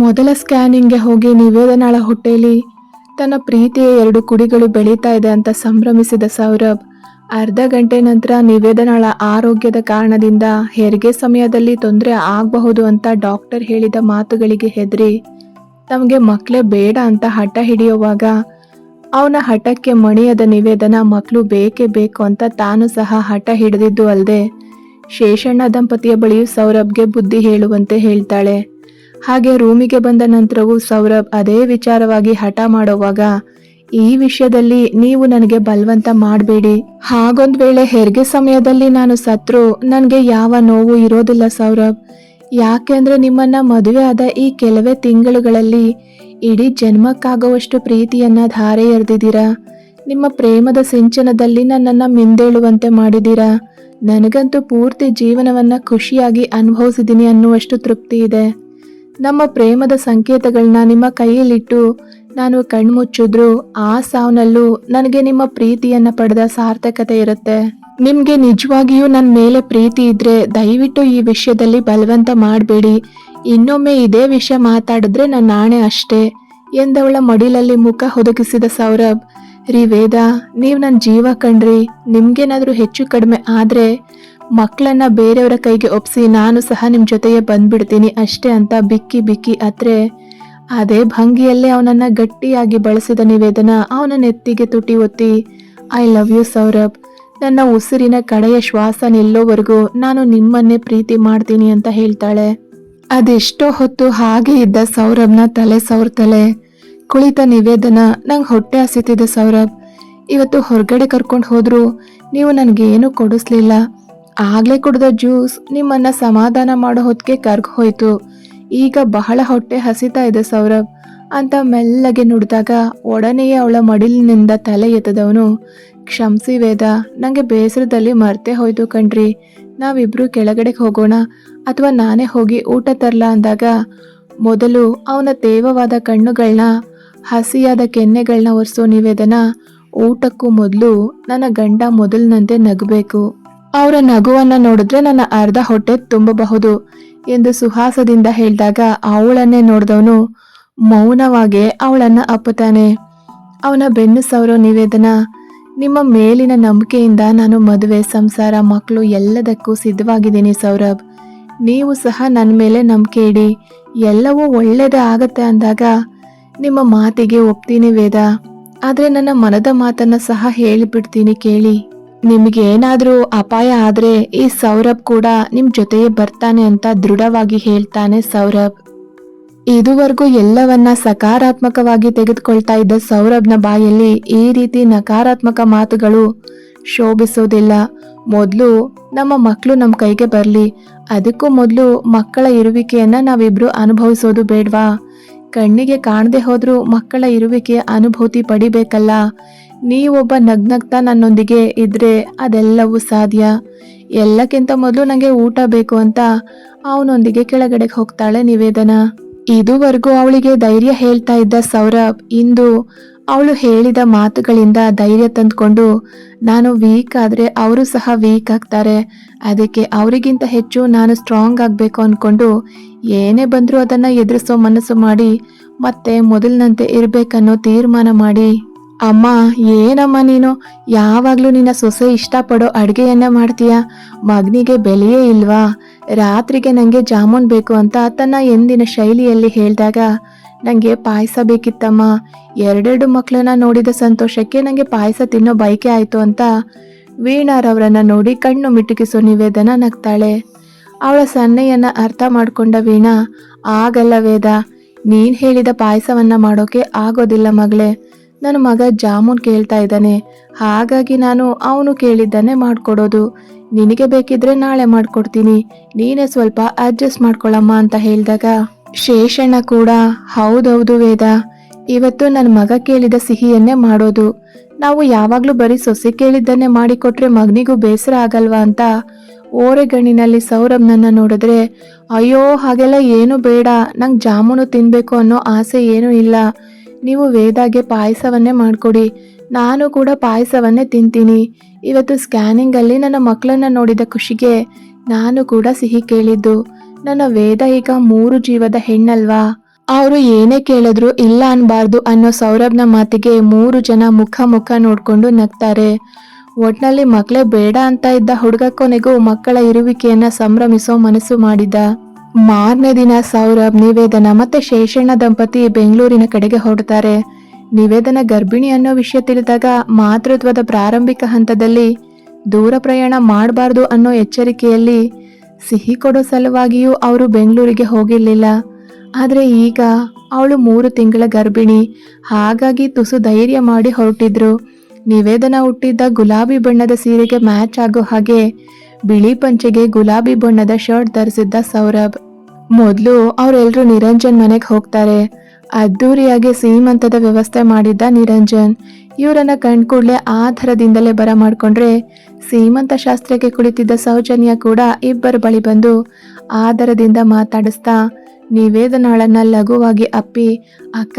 ಮೊದಲ ಸ್ಕ್ಯಾನಿಂಗ್ಗೆ ಹೋಗಿ ನಿವೇದನಾಳ ಹೊಟ್ಟೆಯಲ್ಲಿ ತನ್ನ ಪ್ರೀತಿಯ ಎರಡು ಕುಡಿಗಳು ಬೆಳೀತಾ ಇದೆ ಅಂತ ಸಂಭ್ರಮಿಸಿದ ಸೌರಭ್, ಅರ್ಧ ಗಂಟೆ ನಂತರ ನಿವೇದನಾಳ ಆರೋಗ್ಯದ ಕಾರಣದಿಂದ ಹೆರಿಗೆ ಸಮಯದಲ್ಲಿ ತೊಂದರೆ ಆಗಬಹುದು ಅಂತ ಡಾಕ್ಟರ್ ಹೇಳಿದ ಮಾತುಗಳಿಗೆ ಹೆದರಿ, ತಮಗೆ ಮಕ್ಕಳೇ ಬೇಡ ಅಂತ ಹಠ ಹಿಡಿಯುವಾಗ, ಅವನ ಹಠಕ್ಕೆ ಮಣಿಯದ ನಿವೇದನ ಮಕ್ಕಳು ಬೇಕೇ ಬೇಕು ಅಂತ ತಾನು ಸಹ ಹಠ ಹಿಡಿದಿದ್ದು ಅಲ್ಲದೆ ಶೇಷಣ್ಣ ದಂಪತಿಯ ಬಳಿಯೂ ಸೌರಭ್ಗೆ ಬುದ್ಧಿ ಹೇಳುವಂತೆ ಹೇಳ್ತಾಳೆ. ಹಾಗೆ ರೂಮಿಗೆ ಬಂದ ನಂತರವೂ ಸೌರಭ್ ಅದೇ ವಿಚಾರವಾಗಿ ಹಠ ಮಾಡೋವಾಗ, ಈ ವಿಷಯದಲ್ಲಿ ನೀವು ನನಗೆ ಬಲವಂತ ಮಾಡಬೇಡಿ. ಹಾಗೊಂದ್ ವೇಳೆ ಹೆರಿಗೆ ಸಮಯದಲ್ಲಿ ನಾನು ಸತ್ರು, ನನಗೆ ಯಾವ ನೋವು ಇರೋದಿಲ್ಲ ಸೌರಭ್. ಯಾಕೆಂದ್ರೆ ನಿಮ್ಮನ್ನ ಮದುವೆ ಆದ ಈ ಕೆಲವೇ ತಿಂಗಳುಗಳಲ್ಲಿ ಇಡೀ ಜನ್ಮಕ್ಕಾಗುವಷ್ಟು ಪ್ರೀತಿಯನ್ನ ಧಾರೆ ಎರೆದಿದ್ದೀರಾ? ನಿಮ್ಮ ಪ್ರೇಮದ ಸಿಂಚನದಲ್ಲಿ ನನ್ನನ್ನ ಮಿಂದೇಳುವಂತೆ ಮಾಡಿದ್ದೀರಾ? ನನಗಂತೂ ಪೂರ್ತಿ ಜೀವನವನ್ನ ಖುಷಿಯಾಗಿ ಅನುಭವಿಸಿದ್ದೀನಿ ಅನ್ನುವಷ್ಟು ತೃಪ್ತಿ ಇದೆ. ನಮ್ಮ ಪ್ರೇಮದ ಸಂಕೇತಗಳನ್ನ ನಿಮ್ಮ ಕೈಯಲ್ಲಿಟ್ಟು ನಾನು ಕಣ್ಮುಚ್ಚಿದ್ರು ಆ ಸಾವ್ನಲ್ಲೂ ನನಗೆ ನಿಮ್ಮ ಪ್ರೀತಿಯನ್ನ ಪಡೆದ ಸಾರ್ಥಕತೆ ಇರುತ್ತೆ. ನಿಮ್ಗೆ ನಿಜವಾಗಿಯೂ ನನ್ನ ಮೇಲೆ ಪ್ರೀತಿ ಇದ್ರೆ ದಯವಿಟ್ಟು ಈ ವಿಷಯದಲ್ಲಿ ಬಲವಂತ ಮಾಡಬೇಡಿ. ಇನ್ನೊಮ್ಮೆ ಇದೇ ವಿಷಯ ಮಾತಾಡಿದ್ರೆ ನನ್ನ ನಾಣೆ ಅಷ್ಟೇ ಎಂದವಳ ಮಡಿಲಲ್ಲಿ ಮುಖ ಹೊದಗಿಸಿದ ಸೌರಭ್, ರೀ ವೇದ, ನೀವು ನನ್ನ ಜೀವ ಕಣ್ರಿ, ನಿಮ್ಗೇನಾದ್ರೂ ಹೆಚ್ಚು ಕಡಿಮೆ ಆದ್ರೆ ಮಕ್ಕಳನ್ನ ಬೇರೆಯವರ ಕೈಗೆ ಒಪ್ಸಿ, ನಾನು ಸಹ ನಿಮ್ಮ ಜೊತೆಗೆ ಬಂದ್ಬಿಡ್ತೀನಿ ಅಷ್ಟೇ ಅಂತ ಬಿಕ್ಕಿ ಬಿಕ್ಕಿ ಅತ್ರೆ. ಅದೇ ಭಂಗಿಯಲ್ಲೇ ಅವನನ್ನ ಗಟ್ಟಿಯಾಗಿ ಬಳಸಿದ ನಿವೇದನ ಅವನ ನೆತ್ತಿಗೆ ತುಟಿ ಒತ್ತಿ ಐ ಲವ್ ಯು ಸೌರಭ್. ನನ್ನ ಉಸಿರಿನ ಕಡೆಯ ಶ್ವಾಸ ನಿಲ್ಲೋವರೆಗೂ ನಾನು ನಿಮ್ಮನ್ನೇ ಪ್ರೀತಿ ಮಾಡ್ತೀನಿ ಅಂತ ಹೇಳ್ತಾಳೆ. ಅದೆಷ್ಟೋ ಹೊತ್ತು ಹಾಗೆ ಇದ್ದ ಸೌರಭ್ನ ತಲೆ ಸೌರ್ತಲೆ ಕುಳಿತ ನಿವೇದನ, ನಂಗೆ ಹೊಟ್ಟೆ ಹಸಿತಿದೆ ಸೌರಭ್. ಇವತ್ತು ಹೊರಗಡೆ ಕರ್ಕೊಂಡು ಹೋದ್ರು, ನೀವು ನನಗೇನು ಕೊಡಿಸ್ಲಿಲ್ಲ. ಆಗ್ಲೇ ಕುಡಿದ ಜ್ಯೂಸ್ ನಿಮ್ಮನ್ನ ಸಮಾಧಾನ ಮಾಡೋ ಹೊತ್ತಿಗೆ ಕರ್ಗ್ ಹೋಯ್ತು. ಈಗ ಬಹಳ ಹೊಟ್ಟೆ ಹಸಿತಾ ಇದೆ ಸೌರಭ್. ಅಂತ ಮೆಲ್ಲಗೆ ನುಡಿದಾಗ ಒಡನೆಯೇ ಅವಳ ಮಡಿಲಿನಿಂದ ತಲೆ ಎತ್ತದವನು. ಕ್ಷಮಿಸಿ ವೇದ ನನಗೆ ಬೇಸರದಲ್ಲಿ ಮರ್ತೆ ಹೋಯ್ತು ಕಣ್ರಿ. ನಾವಿಬ್ರು ಕೆಳಗಡೆಗೆ ಹೋಗೋಣ, ಅಥವಾ ನಾನೇ ಹೋಗಿ ಊಟ ತರಲ ಅಂದಾಗ, ಮೊದಲು ಅವನ ತೇವವಾದ ಕಣ್ಣುಗಳನ್ನ ಹಸಿಯಾದ ಕೆನ್ನೆಗಳನ್ನ ಒರೆಸೋ ನಿವೇದನ. ಊಟಕ್ಕೂ ಮೊದಲು ನನ್ನ ಗಂಡ ಮೊದಲಿನಂತೆ ನಗಬೇಕು. ಅವರ ನಗುವನ್ನ ನೋಡಿದ್ರೆ ನನ್ನ ಅರ್ಧ ಹೊಟ್ಟೆ ತುಂಬಬಹುದು ಎಂದು ಸುಹಾಸದಿಂದ ಹೇಳಿದಾಗ ಅವಳನ್ನೇ ನೋಡಿದವನು ಮೌನವಾಗೆ ಅವಳನ್ನ ಅಪ್ಪುತ್ತಾನೆ. ಅವನ ಬೆನ್ನು ಸವರೋ ನಿವೇದನ, ನಿಮ್ಮ ಮೇಲಿನ ನಂಬಿಕೆಯಿಂದ ನಾನು ಮದುವೆ, ಸಂಸಾರ, ಮಕ್ಕಳು ಎಲ್ಲದಕ್ಕೂ ಸಿದ್ಧವಾಗಿದ್ದೀನಿ ಸೌರಭ್. ನೀವು ಸಹ ನನ್ನ ಮೇಲೆ ನಂಬಿಕೆ ಇಡಿ, ಎಲ್ಲವೂ ಒಳ್ಳೆಯದೇ ಆಗತ್ತೆ ಅಂದಾಗ ನಿಮ್ಮ ಮಾತಿಗೆ ಒಪ್ತೀನಿ ವೇದ. ಆದರೆ ನನ್ನ ಮನದ ಮಾತನ್ನ ಸಹ ಹೇಳಿಬಿಡ್ತೀನಿ ಕೇಳಿ. ನಿಮ್ಗೆ ಏನಾದರೂ ಅಪಾಯ ಆದರೆ ಈ ಸೌರಭ್ ಕೂಡ ನಿಮ್ಮ ಜೊತೆಯೇ ಬರ್ತಾನೆ ಅಂತ ದೃಢವಾಗಿ ಹೇಳ್ತಾನೆ ಸೌರಭ್. ಇದುವರೆಗೂ ಎಲ್ಲವನ್ನ ಸಕಾರಾತ್ಮಕವಾಗಿ ತೆಗೆದುಕೊಳ್ತಾ ಇದ್ದ ಸೌರಭ್ನ ಬಾಯಲ್ಲಿ ಈ ರೀತಿ ನಕಾರಾತ್ಮಕ ಮಾತುಗಳು ಶೋಭಿಸೋದಿಲ್ಲ. ಮೊದಲು ನಮ್ಮ ಮಕ್ಕಳು ನಮ್ಮ ಕೈಗೆ ಬರಲಿ, ಅದಕ್ಕೂ ಮೊದಲು ಮಕ್ಕಳ ಇರುವಿಕೆಯನ್ನ ನಾವಿಬ್ಬರು ಅನುಭವಿಸೋದು ಬೇಡ್ವಾ? ಕಣ್ಣಿಗೆ ಕಾಣದೆ ಹೋದರೂ ಮಕ್ಕಳ ಇರುವಿಕೆಯ ಅನುಭೂತಿ ಪಡಿಬೇಕಲ್ಲ. ನೀವೊಬ್ಬ ನಗ್ನಗ್ತಾ ನನ್ನೊಂದಿಗೆ ಇದ್ರೆ ಅದೆಲ್ಲವೂ ಸಾಧ್ಯ. ಎಲ್ಲಕ್ಕಿಂತ ಮೊದಲು ನನಗೆ ಊಟ ಬೇಕು ಅಂತ ಅವನೊಂದಿಗೆ ಕೆಳಗಡೆಗೆ ಹೋಗ್ತಾಳೆ ನಿವೇದನ. ಇದುವರೆಗೂ ಅವಳಿಗೆ ಧೈರ್ಯ ಹೇಳ್ತಾ ಇದ್ದ ಸೌರಭ್ ಇಂದು ಅವಳು ಹೇಳಿದ ಮಾತುಗಳಿಂದ ಧೈರ್ಯ ತಂದ್ಕೊಂಡು ನಾನು ವೀಕ್ ಆದ್ರೆ ಅವರು ಸಹ ವೀಕ್ ಆಗ್ತಾರೆ. ಅದಕ್ಕೆ ಅವರಿಗಿಂತ ಹೆಚ್ಚು ನಾನು ಸ್ಟ್ರಾಂಗ್ ಆಗಬೇಕು ಅಂದ್ಕೊಂಡು ಏನೇ ಬಂದರೂ ಅದನ್ನ ಎದುರಿಸೋ ಮನಸ್ಸು ಮಾಡಿ ಮತ್ತೆ ಮೊದಲಿನಂತೆ ಇರಬೇಕನ್ನೋ ತೀರ್ಮಾನ ಮಾಡಿ. ಅಮ್ಮ, ಏನಮ್ಮ ನೀನು? ಯಾವಾಗ್ಲೂ ನಿನ್ನ ಸೊಸೆ ಇಷ್ಟಪಡೋ ಅಡ್ಗೆಯನ್ನ ಮಾಡ್ತೀಯ? ಮಗನಿಗೆ ಬೆಲೆಯೇ ಇಲ್ವಾ? ರಾತ್ರಿಗೆ ನಂಗೆ ಜಾಮೂನ್ ಬೇಕು ಅಂತ ತನ್ನ ಎಂದಿನ ಶೈಲಿಯಲ್ಲಿ ಹೇಳಿದಾಗ, ನಂಗೆ ಪಾಯಸ ಬೇಕಿತ್ತಮ್ಮ. ಎರಡೆರಡು ಮಕ್ಕಳನ್ನ ನೋಡಿದ ಸಂತೋಷಕ್ಕೆ ನಂಗೆ ಪಾಯಸ ತಿನ್ನೋ ಬಯಕೆ ಆಯ್ತು ಅಂತ ವೀಣಾರವರನ್ನ ನೋಡಿ ಕಣ್ಣು ಮಿಟುಕಿಸೋ ನಿವೇದನ ನಗ್ತಾಳೆ. ಅವಳ ಸನ್ನೆಯನ್ನ ಅರ್ಥ ಮಾಡಿಕೊಂಡ ವೀಣಾ, ಆಗಲ್ಲ ವೇದ, ನೀನು ಹೇಳಿದ ಪಾಯಸವನ್ನ ಮಾಡೋಕೆ ಆಗೋದಿಲ್ಲ ಮಗಳೇ. ನನ್ನ ಮಗ ಜಾಮೂನ್ ಕೇಳ್ತಾ ಇದ್ದಾನೆ. ಹಾಗಾಗಿ ನಾನು ಅವನು ಕೇಳಿದ್ದನ್ನೇ ಮಾಡ್ಕೊಡೋದು. ನಿನಗೆ ಬೇಕಿದ್ರೆ ನಾಳೆ ಮಾಡ್ಕೊಡ್ತೀನಿ. ನೀನೇ ಸ್ವಲ್ಪ ಅಡ್ಜಸ್ಟ್ ಮಾಡ್ಕೊಳ್ಳಮ್ಮ ಅಂತ ಹೇಳಿದಾಗ, ಶೇಷಣ್ಣ ಕೂಡ, ಹೌದೌದು ವೇದ. ಇವತ್ತು ನನ್ನ ಮಗ ಕೇಳಿದ ಸಿಹಿಯನ್ನೇ ಮಾಡೋದು. ನಾವು ಯಾವಾಗಲೂ ಬರೀ ಸೊಸೆ ಕೇಳಿದ್ದನ್ನೇ ಮಾಡಿಕೊಟ್ರೆ ಮಗನಿಗೂ ಬೇಸರ ಆಗಲ್ವಾ ಅಂತ ಓರೆಗಣ್ಣಿನಲ್ಲಿ ಸೌರಭ್ನನ್ನ ನೋಡಿದ್ರೆ, ಅಯ್ಯೋ, ಹಾಗೆಲ್ಲ ಏನು ಬೇಡ. ನಂಗೆ ಜಾಮೂನು ತಿನ್ಬೇಕು ಅನ್ನೋ ಆಸೆ ಏನೂ ಇಲ್ಲ. ನೀವು ವೇದಾಗೆ ಪಾಯಸವನ್ನೇ ಮಾಡಿಕೊಡಿ. ನಾನು ಕೂಡ ಪಾಯಸವನ್ನೇ ತಿಂತೀನಿ. ಇವತ್ತು ಸ್ಕ್ಯಾನಿಂಗಲ್ಲಿ ನನ್ನ ಮಕ್ಕಳನ್ನ ನೋಡಿದ ಖುಷಿಗೆ ನಾನು ಕೂಡ ಸಿಹಿ ಕೇಳಿದ್ದು. ನನ್ನ ವೇದ ಈಗ ಮೂರು ಜೀವದ ಹೆಣ್ಣಲ್ವಾ? ಅವರು ಏನೇ ಕೇಳಿದ್ರು ಇಲ್ಲ ಅನ್ಬಾರ್ದು ಅನ್ನೋ ಸೌರಭ್ನ ಮಾತಿಗೆ ಮೂರು ಜನ ಮುಖ ಮುಖ ನೋಡ್ಕೊಂಡು ನಗ್ತಾರೆ. ಒಟ್ನಲ್ಲಿ ಮಕ್ಕಳೇ ಬೇಡ ಅಂತ ಇದ್ದ ಹುಡುಗ ಕೊನೆಗೂ ಮಕ್ಕಳ ಇರುವಿಕೆಯನ್ನ ಸಂಭ್ರಮಿಸೋ ಮನಸ್ಸು ಮಾಡಿದ. ಮಾರನೇ ದಿನ ಸೌರಭ್ ನಿವೇದನ ಮತ್ತೆ ಶೇಷಣ್ಣ ದಂಪತಿ ಬೆಂಗಳೂರಿನ ಕಡೆಗೆ ಹೊರಡ್ತಾರೆ ನಿವೇದನ ಗರ್ಭಿಣಿ ಅನ್ನೋ ವಿಷಯ ತಿಳಿದಾಗ ಮಾತೃತ್ವದ ಪ್ರಾರಂಭಿಕ ಹಂತದಲ್ಲಿ ದೂರ ಪ್ರಯಾಣ ಮಾಡಬಾರ್ದು ಅನ್ನೋ ಎಚ್ಚರಿಕೆಯಲ್ಲಿ ಸಿಹಿ ಕೊಡೋ ಸಲುವಾಗಿಯೂ ಅವರು ಬೆಂಗಳೂರಿಗೆ ಹೋಗಿರಲಿಲ್ಲ. ಆದರೆ ಈಗ ಅವಳು ಮೂರು ತಿಂಗಳ ಗರ್ಭಿಣಿ. ಹಾಗಾಗಿ ತುಸು ಧೈರ್ಯ ಮಾಡಿ ಹೊರಟಿದ್ರು. ನಿವೇದನ ಹುಟ್ಟಿದ್ದ ಗುಲಾಬಿ ಬಣ್ಣದ ಸೀರೆಗೆ ಮ್ಯಾಚ್ ಆಗೋ ಹಾಗೆ ಬಿಳಿ ಪಂಚೆಗೆ ಗುಲಾಬಿ ಬಣ್ಣದ ಶರ್ಟ್ ಧರಿಸಿದ್ದ ಸೌರಭ್. ಮೊದಲು ಅವರೆಲ್ಲರೂ ನಿರಂಜನ್ ಮನೆಗೆ ಹೋಗ್ತಾರೆ. ಅದ್ದೂರಿಯಾಗಿ ಸೀಮಂತದ ವ್ಯವಸ್ಥೆ ಮಾಡಿದ್ದ ನಿರಂಜನ್. ಇವರನ್ನ ಕಂಡ್ಕೂಡ್ಲೆ ಆ ಥರದಿಂದಲೇ ಬರ ಮಾಡ್ಕೊಂಡ್ರೆ ಸೀಮಂತ ಶಾಸ್ತ್ರಕ್ಕೆ ಕುಳಿತಿದ್ದ ಸೌಜನ್ಯ ಕೂಡ ಇಬ್ಬರ ಬಳಿ ಬಂದು ಆದರದಿಂದ ಮಾತಾಡಿಸ್ತಾ, ನಿವೇದನಾಳನ್ನ ಲಘುವಾಗಿ ಅಪ್ಪಿ, ಅಕ್ಕ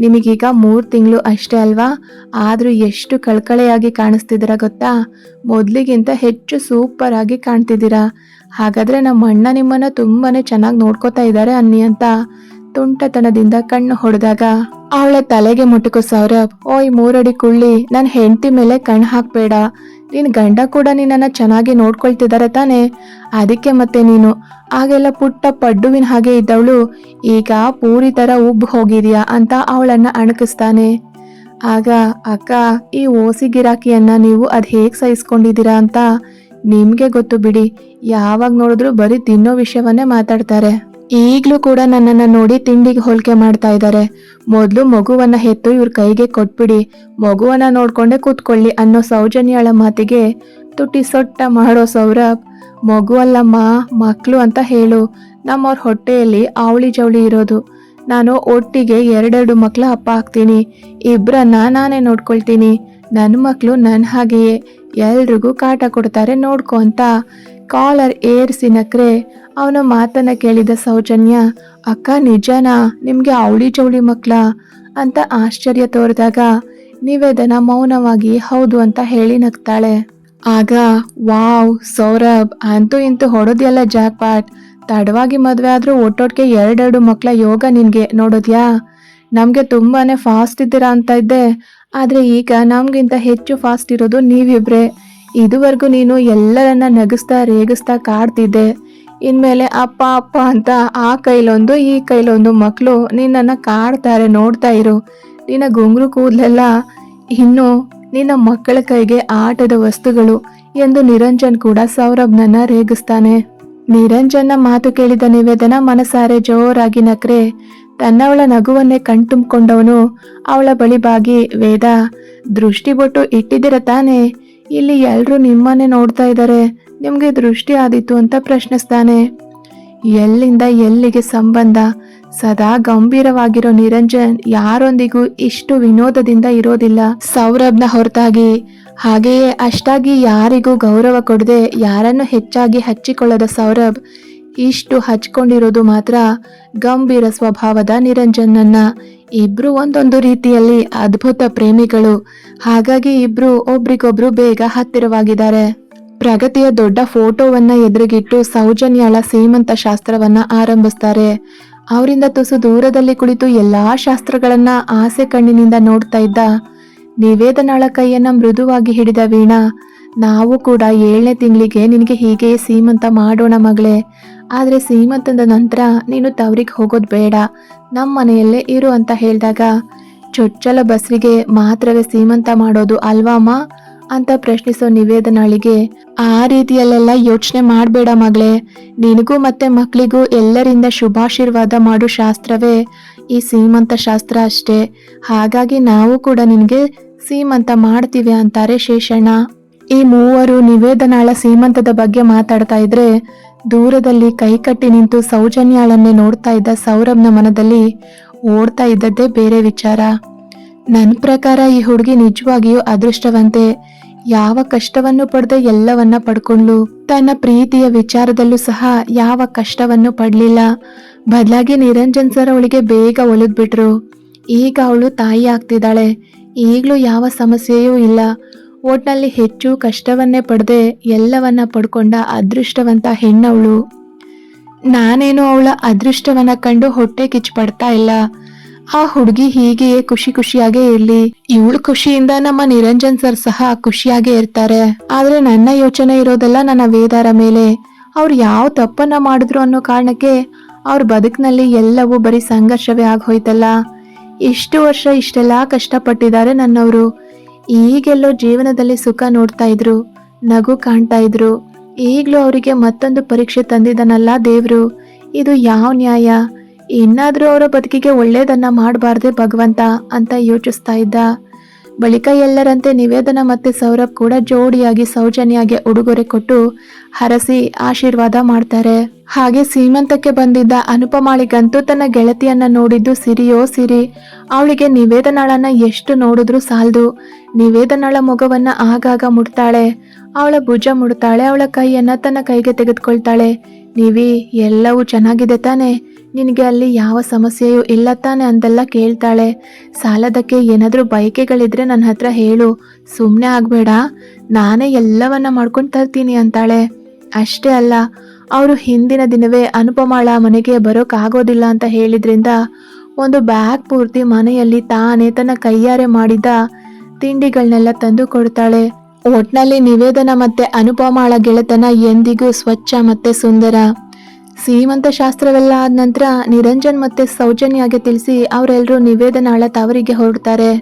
ನಿಮಗೀಗ ಮೂರು ತಿಂಗಳು ಅಷ್ಟೇ ಅಲ್ವಾ? ಆದರೂ ಎಷ್ಟು ಕಳ್ಕಳೆಯಾಗಿ ಕಾಣಿಸ್ತಿದ್ದೀರಾ ಗೊತ್ತಾ? ಮೊದಲಿಗಿಂತ ಹೆಚ್ಚು ಸೂಪರ್ ಆಗಿ ಕಾಣ್ತಿದ್ದೀರಾ. ಹಾಗಾದರೆ ನಮ್ಮ ಅಣ್ಣ ನಿಮ್ಮನ್ನು ತುಂಬಾ ಚೆನ್ನಾಗಿ ನೋಡ್ಕೋತಾ ಇದ್ದಾರೆ ಅನ್ನಿ ಅಂತ. ತುಂಟತನದಿಂದ ಕಣ್ಣು ಹೊಡೆದಾಗ, ಅವಳ ತಲೆಗೆ ಮುಟುಕು ಸೌರಭ್, ಓಯ್, ಮೂರಡಿ ಕುಳ್ಳಿ ನನ್ನ ಹೆಂಡತಿ ಮೇಲೆ ಕಣ್ಣು ಹಾಕ್ಬೇಡ. ನಿನ್ ಗಂಡ ಕೂಡ ನಿನ್ನನ್ನು ಚೆನ್ನಾಗಿ ನೋಡ್ಕೊಳ್ತಿದ್ದಾರೆ ತಾನೆ. ಅದಕ್ಕೆ ಮತ್ತೆ ನೀನು ಆಗೆಲ್ಲ ಪುಟ್ಟ ಪಡ್ಡುವಿನ ಹಾಗೆ ಇದ್ದವಳು, ಈಗ ಪೂರಿ ಥರ ಉಬ್ಬು ಹೋಗಿದ್ಯಾ ಅಂತ ಅವಳನ್ನ ಅಣಕಿಸ್ತಾನೆ. ಆಗ ಅಕ್ಕ, ಈ ಓಸಿ ಗಿರಾಕಿಯನ್ನ ನೀವು ಅದು ಹೇಗೆ ಸಹಿಸ್ಕೊಂಡಿದ್ದೀರಾ ಅಂತ ನಿಮಗೆ ಗೊತ್ತು ಬಿಡಿ. ಯಾವಾಗ ನೋಡಿದ್ರು ಬರೀ ತಿನ್ನೋ ವಿಷಯವನ್ನೇ ಮಾತಾಡ್ತಾರೆ. ಈಗ್ಲೂ ಕೂಡ ನನ್ನನ್ನ ನೋಡಿ ತಿಂಡಿಗೆ ಹೋಲಿಕೆ ಮಾಡ್ತಾ ಇದ್ದಾರೆ ಮೊದಲು ಮಗುವನ್ನ ಹೆತ್ತು ಇವ್ರ ಕೈಗೆ ಕೊಟ್ಬಿಡಿ. ಮಗುವನ್ನ ನೋಡ್ಕೊಂಡೆ ಕೂತ್ಕೊಳ್ಳಿ ಅನ್ನೋ ಸೌಜನ್ಯಳ ಮಾತಿಗೆ ತುಟಿ ಸೊಟ್ಟ ಮಾಡೋ ಸೌರಭ್, ಮಗು ಅಲ್ಲಮ್ಮ, ಮಕ್ಳು ಅಂತ ಹೇಳು. ನಮ್ಮವ್ರ ಹೊಟ್ಟೆಯಲ್ಲಿ ಅವಳಿ ಜವಳಿ ಇರೋದು. ನಾನು ಒಟ್ಟಿಗೆ ಎರಡೆರಡು ಮಕ್ಕಳ ಅಪ್ಪ ಆಗ್ತೀನಿ. ಇಬ್ಬರನ್ನ ನಾನೇ ನೋಡ್ಕೊಳ್ತೀನಿ. ನನ್ನ ಮಕ್ಕಳು ನನ್ನ ಹಾಗೆಯೇ. ಎಲ್ರಿಗೂ ಕಾಟ ಕೊಡ್ತಾರೆ ನೋಡ್ಕೊ ಅಂತ. ಕಾಲರ್ ಏರ್ಸಿ ನಕ್ರೆ, ಅವನ ಮಾತನ್ನ ಕೇಳಿದ ಸೌಜನ್ಯ, ಅಕ್ಕ, ನಿಜನಾ? ನಿಮ್ಗೆ ಅವಳಿ ಚೌಳಿ ಮಕ್ಳ? ಅಂತ ಆಶ್ಚರ್ಯ ತೋರಿದಾಗ, ನಿವೇದನ ಮೌನವಾಗಿ ಹೌದು ಅಂತ ಹೇಳಿ ನಗ್ತಾಳೆ. ಆಗ, ವಾವ್, ಸೌರಭ್, ಅಂತೂ ಇಂತೂ ಹೊಡೋದ್ಯಲ್ಲ ಜಾಕ್ಪಾಟ್. ತಡವಾಗಿ ಮದುವೆ ಆದ್ರೂ ಒಟ್ಟೊಟ್ಟಿಗೆ ಎರಡೆರಡು ಮಕ್ಳ ಯೋಗ ನಿನ್ಗೆ ನೋಡೋದ್ಯಾ? ನಮ್ಗೆ ತುಂಬಾನೇ ಫಾಸ್ಟ್ ಇದ್ದೀರಾ ಅಂತ ಇದ್ದೆ. ಆದ್ರೆ ಈಗ ನಮ್ಗಿಂತ ಹೆಚ್ಚು ಫಾಸ್ಟ್ ಇರೋದು ನೀವಿಬ್ರೆ. ಇದುವರೆಗೂ ನೀನು ಎಲ್ಲರನ್ನ ನಗಿಸ್ತಾ, ರೇಗಿಸ್ತಾ ಕಾಡ್ತಿದ್ದೆ. ಇನ್ಮೇಲೆ ಅಪ್ಪ ಅಪ್ಪ ಅಂತ ಆ ಕೈಲೊಂದು, ಈ ಕೈಲೊಂದು ಮಕ್ಕಳು ನಿನ್ನನ್ನು ಕಾಡ್ತಾರೆ, ನೋಡ್ತಾ ಇರು. ನಿನ್ನ ಗುಂಗ್ರು ಕೂದಲೆಲ್ಲ ಇನ್ನು ನಿನ್ನ ಮಕ್ಕಳ ಕೈಗೆ ಆಟದ ವಸ್ತುಗಳು ಎಂದು ನಿರಂಜನ್ ಕೂಡ ಸೌರಭ್ನನ್ನ ರೇಗಿಸ್ತಾನೆ. ನಿರಂಜನ್ನ ಮಾತು ಕೇಳಿದ ನಿವೇದನ ಮನಸಾರೆ ಜೋರಾಗಿ ನಕ್ರೆ. ತನ್ನವಳ ನಗುವನ್ನೇ ಕಣ್ತುಂಬಿಕೊಂಡವನು ಅವಳ ಬಳಿ ಬಾಗಿ, ವೇದ ದೃಷ್ಟಿ ಬೊಟ್ಟು ಇಟ್ಟಿದ್ದೀರ ತಾನೇ? ಇಲ್ಲಿ ಎಲ್ಲರೂ ನಿಮ್ಮನ್ನೇ ನೋಡ್ತಾ ಇದ್ದಾರೆ ನಿಮಗೆ ದೃಷ್ಟಿ ಆದಿತ್ತು ಅಂತ ಪ್ರಶ್ನಿಸ್ತಾನೆ. ಎಲ್ಲಿಂದ ಎಲ್ಲಿಗೆ ಸಂಬಂಧ? ಸದಾ ಗಂಭೀರವಾಗಿರೋ ನಿರಂಜನ್ ಯಾರೊಂದಿಗೂ ಇಷ್ಟು ವಿನೋದದಿಂದ ಇರೋದಿಲ್ಲ. ಸೌರಭ್ನ ಹೊರತಾಗಿ. ಹಾಗೆಯೇ ಅಷ್ಟಾಗಿ ಯಾರಿಗೂ ಗೌರವ ಕೊಡದೆ ಯಾರನ್ನು ಹೆಚ್ಚಾಗಿ ಹಚ್ಚಿಕೊಳ್ಳದ ಸೌರಭ್, ಇಷ್ಟು ಹಚ್ಕೊಂಡಿರೋದು ಮಾತ್ರ ಗಂಭೀರ ಸ್ವಭಾವದ ನಿರಂಜನ್ನನ್ನ. ಇಬ್ರು ಒಂದೊಂದು ರೀತಿಯಲ್ಲಿ ಅದ್ಭುತ ಪ್ರೇಮಿಗಳು. ಹಾಗಾಗಿ ಇಬ್ರು ಒಬ್ರಿಗೊಬ್ರು ಬೇಗ ಹತ್ತಿರವಾಗಿದ್ದಾರೆ. ಪ್ರಗತಿಯ ದೊಡ್ಡ ಫೋಟೋವನ್ನ ಎದುರಿಗಿಟ್ಟು ಸೌಜನ್ಯಾಳ ಸೀಮಂತ ಶಾಸ್ತ್ರವನ್ನ ಆರಂಭಿಸ್ತಾರೆ. ಅವರಿಂದ ತುಸು ದೂರದಲ್ಲಿ ಕುಳಿತು ಎಲ್ಲಾ ಶಾಸ್ತ್ರಗಳನ್ನ ಆಸೆ ಕಣ್ಣಿನಿಂದ ನೋಡ್ತಾ ಇದ್ದ. ನಿವೇದನಾಳ ಕೈಯನ್ನ ಮೃದುವಾಗಿ ಹಿಡಿದ ವೀಣಾ, ನಾವು ಕೂಡ ಏಳನೇ ತಿಂಗಳಿಗೆ ನಿನಗೆ ಹೀಗೆ ಸೀಮಂತ ಮಾಡೋಣ ಮಗಳೇ. ಆದ್ರೆ ಸೀಮಂತದ ನಂತರ ನೀನು ತವರಿಗೆ ಹೋಗೋದು ಬೇಡ. ನಮ್ಮ ಮನೆಯಲ್ಲೇ ಇರು ಅಂತ ಹೇಳಿದಾಗ, ಚೊಚ್ಚಲ ಬಸ್ರಿಗೆ ಮಾತ್ರವೇ ಸೀಮಂತ ಮಾಡೋದು ಅಲ್ವಾಮ್ಮ ಅಂತ ಪ್ರಶ್ನಿಸೋ ನಿವೇದನಾಳಿಗೆ ಆ ರೀತಿಯಲ್ಲೆಲ್ಲ ಯೋಚನೆ ಮಾಡಬೇಡ ಮಗಳೇ. ನಿನಗೂ ಮತ್ತೆ ಮಕ್ಕಳಿಗೂ ಎಲ್ಲರಿಂದ ಶುಭಾಶೀರ್ವಾದ ಮಾಡೋ ಶಾಸ್ತ್ರವೇ. ಈ ಸೀಮಂತ ಶಾಸ್ತ್ರ ಅಷ್ಟೇ. ಹಾಗಾಗಿ ನಾವು ಕೂಡ ನಿನಗೆ ಸೀಮಂತ ಮಾಡ್ತೀವಿ ಅಂತಾರೆ ಶೇಷಣ್ಣ. ಈ ಮೂವರು ನಿವೇದನಾಳ ಸೀಮಂತದ ಬಗ್ಗೆ ಮಾತಾಡ್ತಾ ಇದ್ರೆ ದೂರದಲ್ಲಿ ಕೈಕಟ್ಟಿ ನಿಂತು ಸೌಜನ್ಯಾಳನ್ನೇ ನೋಡ್ತಾ ಇದ್ದ ಸೌರಭ್ನ ಮನದಲ್ಲಿ ಓಡ್ತಾ ಇದ್ದದ್ದೇ ಬೇರೆ ವಿಚಾರ. ನನ್ನ ಪ್ರಕಾರ ಈ ಹುಡುಗಿ ನಿಜವಾಗಿಯೂ ಅದೃಷ್ಟವಂತೆ ಯಾವ ಕಷ್ಟವನ್ನು ಪಡೆದ ಎಲ್ಲವನ್ನ ಪಡ್ಕೊಂಡ್ಲು. ತನ್ನ ಪ್ರೀತಿಯ ವಿಚಾರದಲ್ಲೂ ಸಹ ಯಾವ ಕಷ್ಟವನ್ನು ಪಡಲಿಲ್ಲ. ಬದಲಾಗಿ ನಿರಂಜನ್ ಸರ್ ಅವಳಿಗೆ ಬೇಗ ಒಲಿದ್ಬಿಟ್ರು. ಈಗ ಅವಳು ತಾಯಿ ಆಗ್ತಿದ್ದಾಳೆ. ಈಗಲೂ ಯಾವ ಸಮಸ್ಯೆಯೂ ಇಲ್ಲ. ಒಟ್ನಲ್ಲಿ ಹೆಚ್ಚು ಕಷ್ಟವನ್ನೇ ಪಡೆದೆ ಎಲ್ಲವನ್ನ ಪಡ್ಕೊಂಡ ಅದೃಷ್ಟವಂತ ಹೆಣ್ಣವಳು. ನಾನೇನು ಅವಳ ಅದೃಷ್ಟವನ್ನ ಕಂಡು ಹೊಟ್ಟೆ ಕಿಚ್ಚು ಪಡ್ತಾ ಇಲ್ಲ. ಆ ಹುಡುಗಿ ಹೀಗೆಯೇ ಖುಷಿ ಖುಷಿಯಾಗೇ ಇರ್ಲಿ. ಇವಳ ಖುಷಿಯಿಂದ ನಮ್ಮ ನಿರಂಜನ್ ಸರ್ ಸಹ ಖುಷಿಯಾಗೇ ಇರ್ತಾರೆ. ಆದ್ರೆ ನನ್ನ ಯೋಚನೆ ಇರೋದೆಲ್ಲ ನನ್ನ ವೇದಾರ ಮೇಲೆ. ಅವ್ರು ಯಾವ ತಪ್ಪನ್ನ ಮಾಡಿದ್ರು ಅನ್ನೋ ಕಾರಣಕ್ಕೆ ಅವ್ರ ಬದುಕಿನಲ್ಲಿ ಎಲ್ಲವೂ ಬರೀ ಸಂಘರ್ಷವೇ ಆಗೋಯ್ತಲ್ಲ ಇಷ್ಟು ವರ್ಷ ಇಷ್ಟೆಲ್ಲ ಕಷ್ಟಪಟ್ಟಿದ್ದಾರೆ ನನ್ನವರು. ಈಗೆಲ್ಲೋ ಜೀವನದಲ್ಲಿ ಸುಖ ನೋಡ್ತಾ ಇದ್ರು, ನಗು ಕಾಣ್ತಾ ಇದ್ರು. ಈಗಲೂ ಅವರಿಗೆ ಮತ್ತೊಂದು ಪರೀಕ್ಷೆ ತಂದಿದ್ದಾನಲ್ಲ ದೇವ್ರು. ಇದು ಯಾವ ನ್ಯಾಯ? ಇನ್ನಾದರೂ ಅವರ ಬದುಕಿಗೆ ಒಳ್ಳೇದನ್ನ ಮಾಡಬಾರ್ದೆ ಭಗವಂತ ಅಂತ ಯೋಚಿಸ್ತಾ ಇದ್ದ. ಬಳಿಕ ಎಲ್ಲರಂತೆ ನಿವೇದನ ಮತ್ತೆ ಸೌರಭ್ ಕೂಡ ಜೋಡಿಯಾಗಿ ಸೌಜನ್ಯಾಗಿ ಉಡುಗೊರೆ ಕೊಟ್ಟು ಹರಸಿ ಆಶೀರ್ವಾದ ಮಾಡ್ತಾರೆ. ಹಾಗೆ ಸೀಮಂತಕ್ಕೆ ಬಂದಿದ್ದ ಅನುಪಮಾಳಿಗಂತೂ ತನ್ನ ಗೆಳತಿಯನ್ನ ನೋಡಿದ್ದು ಸಿರಿಯೋ ಸಿರಿ, ಅವಳಿಗೆ ನಿವೇದನಾಳನ್ನ ಎಷ್ಟು ನೋಡಿದ್ರು ಸಾಲ್ದು. ನಿವೇದನಾಳ ಮೊಗವನ್ನ ಆಗಾಗ ಮುಡ್ತಾಳೆ ಅವಳ ಭುಜ ಮುಡ್ತಾಳೆ, ಅವಳ ಕೈಯನ್ನ ತನ್ನ ಕೈಗೆ ತೆಗೆದುಕೊಳ್ತಾಳೆ. ನೀವಿ, ಎಲ್ಲವೂ ಚೆನ್ನಾಗಿದೆ ತಾನೆ. ನಿನಗೆ ಅಲ್ಲಿ ಯಾವ ಸಮಸ್ಯೆಯೂ ಇಲ್ಲ ತಾನೆ ಅಂತೆಲ್ಲ ಕೇಳ್ತಾಳೆ. ಸಾಲದಕ್ಕೆ ಏನಾದರೂ ಬಯಕೆಗಳಿದ್ರೆ ನನ್ನ ಹತ್ರ ಹೇಳು. ಸುಮ್ಮನೆ ಆಗಬೇಡ. ನಾನೇ ಎಲ್ಲವನ್ನ ಮಾಡ್ಕೊಂಡು ತರ್ತೀನಿ ಅಂತಾಳೆ. ಅಷ್ಟೇ ಅಲ್ಲ. ಅವರು ಹಿಂದಿನ ದಿನವೇ ಅನುಪಮಾಳ ಮನೆಗೆ ಬರೋಕ್ಕಾಗೋದಿಲ್ಲ ಅಂತ ಹೇಳಿದ್ರಿಂದ ಒಂದು ಬ್ಯಾಗ್ ಪೂರ್ತಿ ಮನೆಯಲ್ಲಿ ತಾನೇ ತನ್ನ ಕೈಯಾರೆ ಮಾಡಿದ ತಿಂಡಿಗಳನ್ನೆಲ್ಲ ತಂದು ಕೊಡ್ತಾಳೆ. ಒಟ್ನಲ್ಲಿ ನಿವೇದನ ಮತ್ತೆ ಅನುಪಮಾಳ ಗೆಳೆತನ ಎಂದಿಗೂ ಸ್ವಚ್ಛ ಮತ್ತೆ ಸುಂದರ. ಸೀಮಂತ ಶಾಸ್ತ್ರವೆಲ್ಲ ಆದ ನಂತರ ನಿರಂಜನ್ ಮತ್ತೆ ಸೌಜನ್ಯಾಗೆ ತಿಳಿಸಿ ಅವರೆಲ್ಲರೂ ನಿವೇದನಾಳ ತವರಿಗೆ ಹೊರಡ್ತಾರೆ.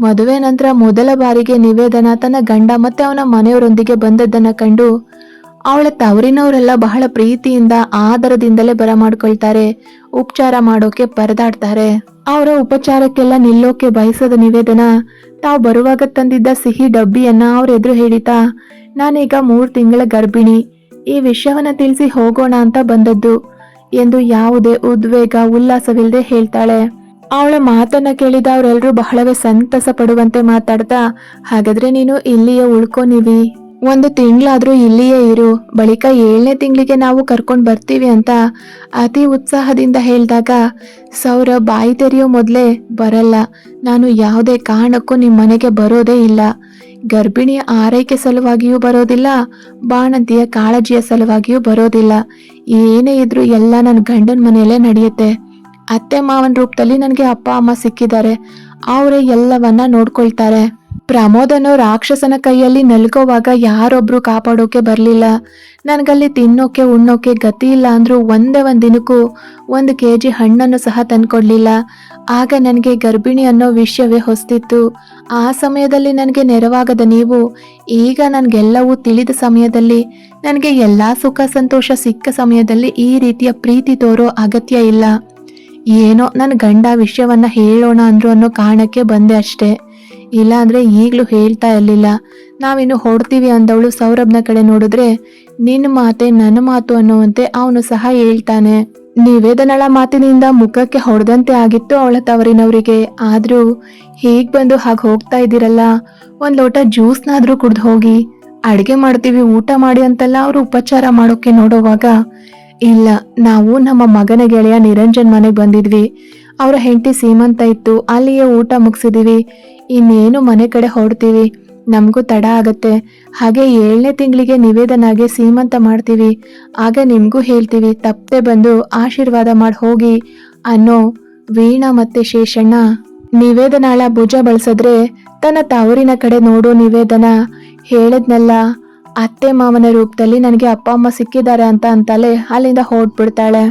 ಮದುವೆ ನಂತರ ಮೊದಲ ಬಾರಿಗೆ ನಿವೇದನ ತನ್ನ ಗಂಡ ಮತ್ತೆ ಅವನ ಮನೆಯವರೊಂದಿಗೆ ಬಂದದ್ದನ್ನ ಕಂಡು ಅವಳ ತವರಿನವರೆಲ್ಲ ಬಹಳ ಪ್ರೀತಿಯಿಂದ, ಆದರದಿಂದಲೇ ಬರಮಾಡ್ಕೊಳ್ತಾರೆ ಉಪಚಾರ ಮಾಡೋಕೆ ಪರದಾಡ್ತಾರೆ. ಅವರ ಉಪಚಾರಕ್ಕೆಲ್ಲ ನಿಲ್ಲೋಕೆ ಬಯಸದ ನಿವೇದನ, ತಾವು ಬರುವಾಗ ತಂದಿದ್ದ ಸಿಹಿ ಡಬ್ಬಿಯನ್ನ ಅವ್ರ ಎದುರು ಹೇಳಿತಾ, ನಾನೀಗ ಮೂರು ತಿಂಗಳ ಗರ್ಭಿಣಿ, ಈ ವಿಷಯವನ್ನ ತಿಳಿಸಿ ಹೋಗೋಣ ಅಂತ ಬಂದದ್ದು, ಎಂದು ಯಾವುದೇ ಉದ್ವೇಗ, ಉಲ್ಲಾಸವಿಲ್ಲದೆ ಹೇಳ್ತಾಳೆ. ಅವಳ ಮಾತನ್ನ ಕೇಳಿದ ಅವರೆಲ್ಲರೂ ಬಹಳವೇ ಸಂತಸ ಪಡುವಂತೆ ಮಾತಾಡ್ತಾ, ಹಾಗಾದ್ರೆ ನೀನು ಇಲ್ಲಿಯೇ ಉಳ್ಕೊನಿವಿ. ಒಂದು ತಿಂಗಳಾದರೂ ಇಲ್ಲಿಯೇ ಇರು. ಬಳಿಕ ಏಳನೇ ತಿಂಗಳಿಗೆ ನಾವು ಕರ್ಕೊಂಡು ಬರ್ತೀವಿ ಅಂತ ಅತಿ ಉತ್ಸಾಹದಿಂದ ಹೇಳಿದಾಗ ಸೌರ ಬಾಯಿ ತೆರೆಯೋ ಮೊದಲೇ ಬರಲ್ಲ. ನಾನು ಯಾವುದೇ ಕಾರಣಕ್ಕೂ ನಿಮ್ಮ ಮನೆಗೆ ಬರೋದೇ ಇಲ್ಲ. ಗರ್ಭಿಣಿಯ ಆರೈಕೆ ಸಲುವಾಗಿಯೂ ಬರೋದಿಲ್ಲ, ಬಾಣಂತಿಯ ಕಾಳಜಿಯ ಸಲುವಾಗಿಯೂ ಬರೋದಿಲ್ಲ. ಏನೇ ಇದ್ರೂ ಎಲ್ಲ ನನ್ನ ಗಂಡನ ಮನೆಯಲ್ಲೇ ನಡೆಯುತ್ತೆ. ಅತ್ತೆ ಮಾವನ ರೂಪದಲ್ಲಿ ನನಗೆ ಅಪ್ಪ, ಅಮ್ಮ ಸಿಕ್ಕಿದ್ದಾರೆ. ಅವರೇ ಎಲ್ಲವನ್ನ ನೋಡ್ಕೊಳ್ತಾರೆ. ಪ್ರಮೋದನು ರಾಕ್ಷಸನ ಕೈಯಲ್ಲಿ ನಲ್ಗೋವಾಗ ಯಾರೊಬ್ರು ಕಾಪಾಡೋಕೆ ಬರಲಿಲ್ಲ. ನನಗಲ್ಲಿ ತಿನ್ನೋಕೆ, ಉಣ್ಣೋಕೆ ಗತಿ ಇಲ್ಲ ಅಂದರೂ ಒಂದೇ ಒಂದು ದಿನಕ್ಕೂ ಒಂದು ಕೆ ಜಿ ಹಣ್ಣನ್ನು ಸಹ ತಂದ್ಕೊಡ್ಲಿಲ್ಲ. ಆಗ ನನಗೆ ಗರ್ಭಿಣಿ ಅನ್ನೋ ವಿಷಯವೇ ಹೊಸ್ತಿತ್ತು. ಆ ಸಮಯದಲ್ಲಿ ನನಗೆ ನೆರವಾಗದ ನೀವು, ಈಗ ನನಗೆಲ್ಲವೂ ತಿಳಿದ ಸಮಯದಲ್ಲಿ, ನನಗೆ ಎಲ್ಲಾ ಸುಖ, ಸಂತೋಷ ಸಿಕ್ಕ ಸಮಯದಲ್ಲಿ ಈ ರೀತಿಯ ಪ್ರೀತಿ ತೋರೋ ಅಗತ್ಯ ಇಲ್ಲ. ಏನೋ ನನ್ನ ಗಂಡ ವಿಷಯವನ್ನ ಹೇಳೋಣ ಅಂದ್ರು ಅನ್ನೋ ಕಾರಣಕ್ಕೆ ಬಂದೆ ಅಷ್ಟೇ. ಇಲ್ಲಾಂದ್ರೆ ಈಗಲೂ ಹೇಳ್ತಾ ಇರಲಿಲ್ಲ. ನಾವಿನ್ನು ಹೊಡ್ತೀವಿ ಅಂದವಳು ಸೌರಭ್ನ ಕಡೆ ನೋಡಿದ್ರೆ ನಿನ್ನ ಮಾತೆ ನನ್ನ ಮಾತು ಅನ್ನುವಂತೆ ಅವನು ಸಹ ಹೇಳ್ತಾನೆ. ನಿವೇದನಳ ಮಾತಿನಿಂದ ಮುಖಕ್ಕೆ ಹೊಡೆದಂತೆ ಆಗಿತ್ತು ಅವಳ ತವರಿನವರಿಗೆ. ಆದ್ರೂ ಹೀಗ್ ಬಂದು ಹಾಗೆ ಹೋಗ್ತಾ ಇದ್ದೀರಲ್ಲ, ಒಂದ್ ಲೋಟ ಜ್ಯೂಸ್ನಾದ್ರೂ ಕುಡ್ದು ಹೋಗಿ ಅಡ್ಗೆ ಮಾಡ್ತೀವಿ, ಊಟ ಮಾಡಿ ಅಂತೆಲ್ಲ ಅವರು ಉಪಚಾರ ಮಾಡೋಕೆ ನೋಡುವಾಗ ಇಲ್ಲ, ನಾವು ನಮ್ಮ ಮಗನ ಗೆಳೆಯ ನಿರಂಜನ್ ಮನೆಗೆ ಬಂದಿದ್ವಿ. ಅವರ ಹೆಂಡತಿ ಸೀಮಂತ ಇತ್ತು, ಅಲ್ಲಿಯೇ ಊಟ ಮುಗಿಸಿದೀವಿ. ಇನ್ನೇನು ಮನೆ ಕಡೆ ಹೊರಡ್ತೀವಿ. ನಮಗೂ ತಡ ಆಗತ್ತೆ. ಹಾಗೆ ಏಳನೇ ತಿಂಗಳಿಗೆ ನಿವೇದನಾಗೆ ಸೀಮಂತ ಮಾಡ್ತೀವಿ. ಆಗ ನಿಮಗೂ ಹೇಳ್ತೀವಿ, ತಪ್ಪದೆ ಬಂದು ಆಶೀರ್ವಾದ ಮಾಡಿ ಹೋಗಿ. ಅನ್ನೋ ವೀಣಾ ಮತ್ತೆ ಶೇಷಣ್ಣ ನಿವೇದನಾಳ ಭುಜ ಬಳಸಿದ್ರೆ ತನ್ನ ತವರಿನ ಕಡೆ ನೋಡೋ ನಿವೇದನ, ಹೇಳದ್ನಲ್ಲ. ಅತ್ತೆ ಮಾವನ ರೂಪದಲ್ಲಿ ನನಗೆ ಅಪ್ಪ, ಅಮ್ಮ ಸಿಕ್ಕಿದ್ದಾರೆ ಅಂತ ಅಂತಲೇ ಅಲ್ಲಿಂದ ಹೊರಟ್ಬಿಡ್ತಾಳೆ.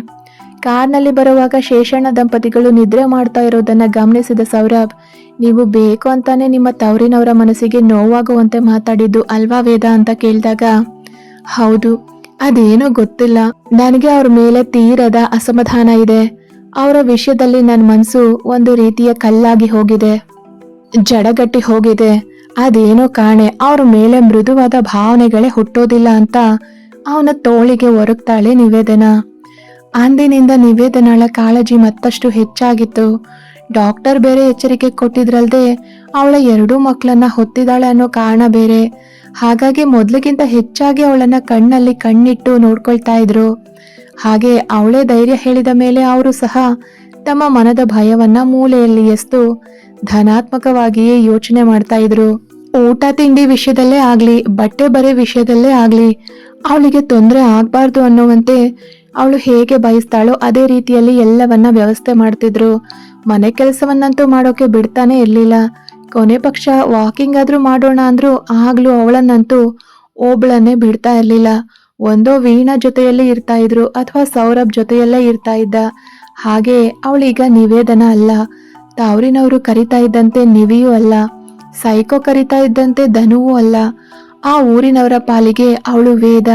ಕಾರ್ನಲ್ಲಿ ಬರುವಾಗ ಶೇಷಣ್ಣ ದಂಪತಿಗಳು ನಿದ್ರೆ ಮಾಡ್ತಾ ಇರೋದನ್ನ ಗಮನಿಸಿದ ಸೌರಭ್, ನೀವು ಬೇಕು ಅಂತಾನೆ ನಿಮ್ಮ ತವರಿನವರ ಮನಸ್ಸಿಗೆ ನೋವಾಗುವಂತೆ ಮಾತಾಡಿದ್ದು ಅಲ್ವಾ ವೇದ ಅಂತ ಕೇಳಿದಾಗ, ಹೌದು, ಅದೇನೋ ಗೊತ್ತಿಲ್ಲ. ನನಗೆ ಅವ್ರ ಮೇಲೆ ತೀರದ ಅಸಮಾಧಾನ ಇದೆ. ಅವರ ವಿಷಯದಲ್ಲಿ ನನ್ನ ಮನಸ್ಸು ಒಂದು ರೀತಿಯ ಕಲ್ಲಾಗಿ ಹೋಗಿದೆ. ಜಡಗಟ್ಟಿ ಹೋಗಿದೆ. ಅದೇನೋ ಕಾಣೆ, ಅವ್ರ ಮೇಲೆ ಮೃದುವಾದ ಭಾವನೆಗಳೇ ಹುಟ್ಟೋದಿಲ್ಲ ಅಂತ ಅವನ ತೋಳಿಗೆ ಒರಗ್ತಾಳೆ ನಿವೇದನ. ಅಂದಿನಿಂದ ನಿವೇದನಳ ಕಾಳಜಿ ಮತ್ತಷ್ಟು ಹೆಚ್ಚಾಗಿತ್ತು. ಡಾಕ್ಟರ್ ಬೇರೆ ಎಚ್ಚರಿಕೆ ಕೊಟ್ಟಿದ್ರಲ್ದೆ ಅವಳ ಎರಡೂ ಮಕ್ಕಳನ್ನ ಹೊತ್ತಿದ್ದಾಳೆ ಅನ್ನೋ ಕಾರಣ ಬೇರೆ. ಹಾಗಾಗಿ ಮೊದಲಿಗಿಂತ ಹೆಚ್ಚಾಗಿ ಅವಳನ್ನ ಕಣ್ಣಲ್ಲಿ ಕಣ್ಣಿಟ್ಟು ನೋಡ್ಕೊಳ್ತಾ ಇದ್ರು. ಹಾಗೆ ಅವಳೇ ಧೈರ್ಯ ಹೇಳಿದ ಮೇಲೆ ಅವರು ಸಹ ತಮ್ಮ ಮನದ ಭಯವನ್ನ ಮೂಲೆಯಲ್ಲಿ ಎಸ್ತು. ಧನಾತ್ಮಕವಾಗಿಯೇ ಯೋಚನೆ ಮಾಡ್ತಾ ಇದ್ರು. ಊಟ ತಿಂಡಿ ವಿಷಯದಲ್ಲೇ ಆಗ್ಲಿ, ಬಟ್ಟೆ ಬರೆ ವಿಷಯದಲ್ಲೇ ಆಗ್ಲಿ, ಅವಳಿಗೆ ತೊಂದರೆ ಆಗಬಾರ್ದು ಅನ್ನುವಂತೆ ಅವಳು ಹೇಗೆ ಬಯಸ್ತಾಳೋ ಅದೇ ರೀತಿಯಲ್ಲಿ ಎಲ್ಲವನ್ನ ವ್ಯವಸ್ಥೆ ಮಾಡ್ತಿದ್ರು. ಮನೆ ಕೆಲಸವನ್ನಂತೂ ಮಾಡೋಕೆ ಬಿಡ್ತಾನೆ ಇರಲಿಲ್ಲ. ಕೊನೆ ಪಕ್ಷ ವಾಕಿಂಗ್ ಆದ್ರೂ ಮಾಡೋಣ ಅಂದ್ರು ಆಗ್ಲೂ ಅವಳನ್ನಂತೂ ಒಬ್ಳನ್ನೇ ಬಿಡ್ತಾ ಇರಲಿಲ್ಲ. ಒಂದೋ ವೀಣಾ ಜೊತೆಯಲ್ಲೇ ಇರ್ತಾ ಇದ್ರು ಅಥವಾ ಸೌರಭ್ ಜೊತೆಯಲ್ಲೇ ಇರ್ತಾ ಇದ್ದ. ಹಾಗೆ ಅವಳೀಗ ನಿವೇದನ ಅಲ್ಲ. ತಾವ್ರಿನವರು ಕರಿತಾ ಇದ್ದಂತೆ ನಿವಿಯೂ ಅಲ್ಲ, ಸೈಕೋ ಕರಿತಾ ಇದ್ದಂತೆ ಧನುವೂ ಅಲ್ಲ. ಆ ಊರಿನವರ ಪಾಲಿಗೆ ಅವಳು ವೇದ,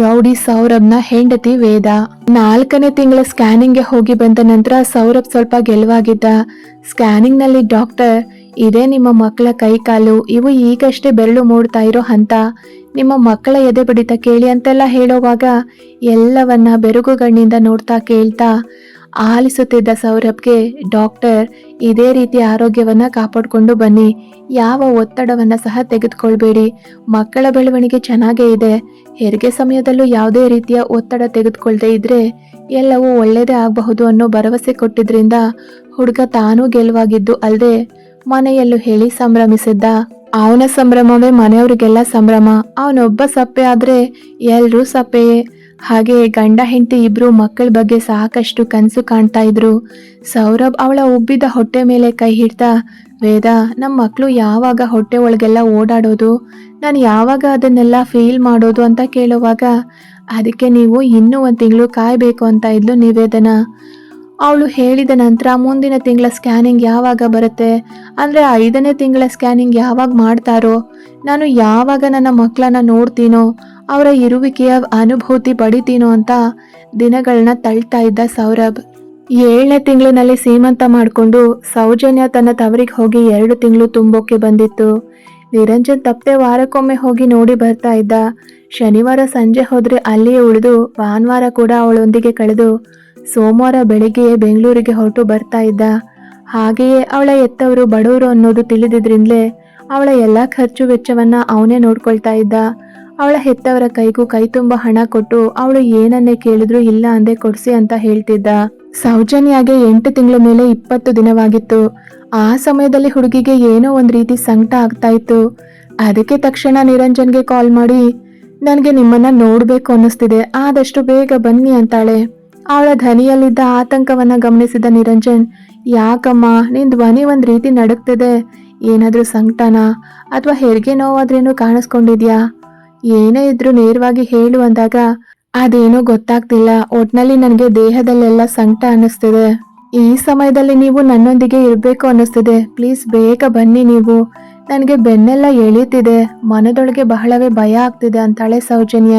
ರೌಡಿ ಸೌರಭ್ನ ಹೆಂಡತಿ ವೇದ. ನಾಲ್ಕನೇ ತಿಂಗಳ ಸ್ಕ್ಯಾನಿಂಗ್ಗೆ ಹೋಗಿ ಬಂದ ನಂತರ ಸೌರಭ್ ಸ್ವಲ್ಪ ಗೆಲುವಾಗಿದ್ದ. ಸ್ಕ್ಯಾನಿಂಗ್ನಲ್ಲಿ ಡಾಕ್ಟರ್, ಇದೇ ನಿಮ್ಮ ಮಕ್ಕಳ ಕೈ ಕಾಲು ಇವು ಈಗಷ್ಟೇ ಬೆರಳು ಮೂಡ್ತಾ ಇರೋ ಹಂತ. ನಿಮ್ಮ ಮಕ್ಕಳ ಎದೆ ಬಡಿತ ಕೇಳಿ ಅಂತೆಲ್ಲ ಹೇಳೋವಾಗ ಎಲ್ಲವನ್ನ ಬೆರಗುಗಣ್ಣಿಂದ ನೋಡ್ತಾ ಕೇಳ್ತಾ ಆಲಿಸುತ್ತಿದ್ದ ಸೌರಭ್ಗೆ ಡಾಕ್ಟರ್ ಇದೇ ರೀತಿ ಆರೋಗ್ಯವನ್ನ ಕಾಪಾಡಿಕೊಂಡು ಬನ್ನಿ. ಯಾವ ಒತ್ತಡವನ್ನ ಸಹ ತೆಗೆದುಕೊಳ್ಬೇಡಿ. ಮಕ್ಕಳ ಬೆಳವಣಿಗೆ ಚೆನ್ನಾಗೇ ಇದೆ. ಹೆರಿಗೆ ಸಮಯದಲ್ಲೂ ಯಾವುದೇ ರೀತಿಯ ಒತ್ತಡ ತೆಗೆದುಕೊಳ್ಳದೆ ಇದ್ರೆ ಎಲ್ಲವೂ ಒಳ್ಳೆಯದೇ ಆಗಬಹುದು ಅನ್ನೋ ಭರವಸೆ ಕೊಟ್ಟಿದ್ರಿಂದ ಹುಡುಗ ತಾನೂ ಗೆಲುವಾಗಿದ್ದು ಅಲ್ಲದೆ ಮನೆಯಲ್ಲೂ ಹೇಳಿ ಸಂಭ್ರಮಿಸಿದ್ದ. ಅವನ ಸಂಭ್ರಮವೇ ಮನೆಯವರಿಗೆಲ್ಲ ಸಂಭ್ರಮ. ಅವನೊಬ್ಬ ಸಪ್ಪೆ ಆದ್ರೆ ಎಲ್ಲರೂ ಸಪ್ಪೆಯೇ. ಹಾಗೆ ಗಂಡ ಹೆಂಡತಿ ಇಬ್ರು ಮಕ್ಕಳ ಬಗ್ಗೆ ಸಾಕಷ್ಟು ಕನಸು ಕಾಣ್ತಾ ಇದ್ರು. ಸೌರಭ್ ಅವಳ ಉಬ್ಬಿದ ಹೊಟ್ಟೆ ಮೇಲೆ ಕೈ ಹಿಡ್ತಾ ವೇದ ನಮ್ಮ ಮಕ್ಕಳು ಯಾವಾಗ ಹೊಟ್ಟೆ ಒಳಗೆಲ್ಲ ಓಡಾಡೋದು? ನಾನು ಯಾವಾಗ ಅದನ್ನೆಲ್ಲ ಫೀಲ್ ಮಾಡೋದು? ಅಂತ ಕೇಳುವಾಗ, ಅದಕ್ಕೆ ನೀವು ಇನ್ನೂ ಒಂದು ತಿಂಗಳು ಕಾಯಬೇಕು ಅಂತ ಇದ್ಲು ನಿವೇದನ. ಅವಳು ಹೇಳಿದ ನಂತರ ಮುಂದಿನ ತಿಂಗಳ ಸ್ಕ್ಯಾನಿಂಗ್ ಯಾವಾಗ ಬರುತ್ತೆ? ಅಂದರೆ ಐದನೇ ತಿಂಗಳ ಸ್ಕ್ಯಾನಿಂಗ್ ಯಾವಾಗ ಮಾಡ್ತಾರೋ? ನಾನು ಯಾವಾಗ ನನ್ನ ಮಕ್ಕಳನ್ನ ನೋಡ್ತೀನೋ? ಅವರ ಇರುವಿಕೆಯ ಅನುಭೂತಿ ಪಡಿತೀನೋ ಅಂತ ದಿನಗಳನ್ನ ತಳ್ತಾ ಇದ್ದ ಸೌರಭ್. ಏಳನೇ ತಿಂಗಳಿನಲ್ಲಿ ಸೀಮಂತ ಮಾಡಿಕೊಂಡು ಸೌಜನ್ಯ ತನ್ನ ತವರಿಗೆ ಹೋಗಿ ಎರಡು ತಿಂಗಳು ತುಂಬೋಕೆ ಬಂದಿತ್ತು. ನಿರಂಜನ್ ತಪ್ಪೆ ವಾರಕ್ಕೊಮ್ಮೆ ಹೋಗಿ ನೋಡಿ ಬರ್ತಾ ಇದ್ದ. ಶನಿವಾರ ಸಂಜೆ ಹೋದ್ರೆ ಅಲ್ಲಿಯೇ ಉಳಿದು ಭಾನುವಾರ ಕೂಡ ಅವಳೊಂದಿಗೆ ಕಳೆದು ಸೋಮವಾರ ಬೆಳಿಗ್ಗೆಯೇ ಬೆಂಗಳೂರಿಗೆ ಹೊರಟು ಬರ್ತಾ ಇದ್ದ. ಹಾಗೆಯೇ ಅವಳ ಎತ್ತವರು ಬಡವರು ಅನ್ನೋದು ತಿಳಿದಿದ್ರಿಂದಲೇ ಅವಳ ಎಲ್ಲ ಖರ್ಚು ವೆಚ್ಚವನ್ನ ಅವನೇ ನೋಡ್ಕೊಳ್ತಾ ಇದ್ದ. ಅವಳ ಹೆತ್ತವರ ಕೈಗೂ ಕೈ ತುಂಬ ಹಣ ಕೊಟ್ಟು, ಅವಳು ಏನನ್ನೇ ಕೇಳಿದ್ರು ಇಲ್ಲ ಅಂದೆ ಕೊಡ್ಸಿ ಅಂತ ಹೇಳ್ತಿದ್ದ. ಸೌಜನ್ಯಾಗೆ ಎಂಟು ತಿಂಗಳ ಮೇಲೆ ಇಪ್ಪತ್ತು ದಿನವಾಗಿತ್ತು. ಆ ಸಮಯದಲ್ಲಿ ಹುಡುಗಿಗೆ ಏನೋ ಒಂದು ರೀತಿ ಸಂಕಟ ಆಗ್ತಾ ಇತ್ತು. ಅದಕ್ಕೆ ತಕ್ಷಣ ನಿರಂಜನ್ಗೆ ಕಾಲ್ ಮಾಡಿ, ನನಗೆ ನಿಮ್ಮನ್ನ ನೋಡ್ಬೇಕು ಅನ್ನಿಸ್ತಿದೆ. ಆದಷ್ಟು ಬೇಗ ಬನ್ನಿ ಅಂತಾಳೆ. ಅವಳ ಧ್ವನಿಯಲ್ಲಿದ್ದ ಆತಂಕವನ್ನ ಗಮನಿಸಿದ ನಿರಂಜನ್, ಯಾಕಮ್ಮ, ನಿನ್ ಧ್ವನಿ ಒಂದ್ ರೀತಿ ನಡಕ್ತಿದೆ ಏನಾದ್ರೂ ಸಂಕಟನಾ? ಅಥವಾ ಹೆರಿಗೆ ನೋವಾದ್ರೇನು ಕಾಣಿಸ್ಕೊಂಡಿದ್ಯಾ? ಏನೇ ಇದ್ರೂ ನೇರವಾಗಿ ಹೇಳು ಅಂದಾಗ ಅದೇನೋ ಗೊತ್ತಾಗ್ತಿಲ್ಲ. ಒಟ್ನಲ್ಲಿ ನನಗೆ ದೇಹದಲ್ಲೆಲ್ಲ ಸಂಕಟ ಅನ್ನಿಸ್ತಿದೆ. ಈ ಸಮಯದಲ್ಲಿ ನೀವು ನನ್ನೊಂದಿಗೆ ಇರಬೇಕು ಅನ್ನಿಸ್ತಿದೆ. ಪ್ಲೀಸ್ ಬೇಗ ಬನ್ನಿ ನೀವು. ನನಗೆ ಬೆನ್ನೆಲ್ಲ ಎಳೀತಿದೆ. ಮನದೊಳಗೆ ಬಹಳವೇ ಭಯ ಆಗ್ತಿದೆ ಅಂತಾಳೆ ಸೌಜನ್ಯ.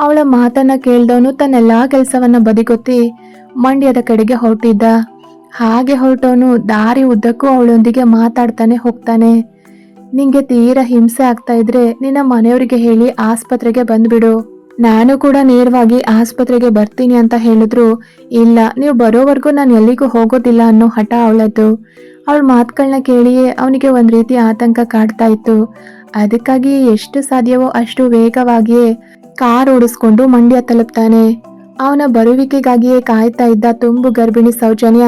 ಅವಳ ಮಾತನ್ನ ಕೇಳ್ದವನು ತನ್ನೆಲ್ಲ ಕೆಲಸವನ್ನ ಬದಿಗೊತ್ತಿ ಮಂಡ್ಯದ ಕಡೆಗೆ ಹೊರಟಿದ್ದ. ಹಾಗೆ ಹೊರಟವನು ದಾರಿ ಉದ್ದಕ್ಕೂ ಅವಳೊಂದಿಗೆ ಮಾತಾಡ್ತಾನೆ ಹೋಗ್ತಾನೆ. ನಿಂಗೆ ತೀರಾ ಹಿಂಸೆ ಆಗ್ತಾ ಇದ್ರೆ ನಿನ್ನ ಮನೆಯವರಿಗೆ ಹೇಳಿ ಆಸ್ಪತ್ರೆಗೆ ಬಂದ್ಬಿಡು. ನಾನು ಕೂಡ ನೇರವಾಗಿ ಆಸ್ಪತ್ರೆಗೆ ಬರ್ತೀನಿ ಅಂತ ಹೇಳಿದ್ರು. ಇಲ್ಲ, ನೀವು ಬರೋವರೆಗೂ ನಾನು ಎಲ್ಲಿಗೂ ಹೋಗೋದಿಲ್ಲ ಅನ್ನೋ ಹಠ ಅವಳದ್ದು. ಅವಳ ಮಾತುಗಳನ್ನ ಕೇಳಿಯೇ ಅವನಿಗೆ ಒಂದ್ ರೀತಿ ಆತಂಕ ಕಾಡ್ತಾ ಇತ್ತು. ಅದಕ್ಕಾಗಿ ಎಷ್ಟು ಸಾಧ್ಯವೋ ಅಷ್ಟು ವೇಗವಾಗಿಯೇ ಕಾರ್ ಓಡಿಸ್ಕೊಂಡು ಮಂಡ್ಯ ತಲುಪ್ತಾನೆ. ಅವನ ಬರುವಿಕೆಗಾಗಿಯೇ ಕಾಯ್ತಾ ಇದ್ದ ತುಂಬು ಗರ್ಭಿಣಿ ಸೌಜನ್ಯ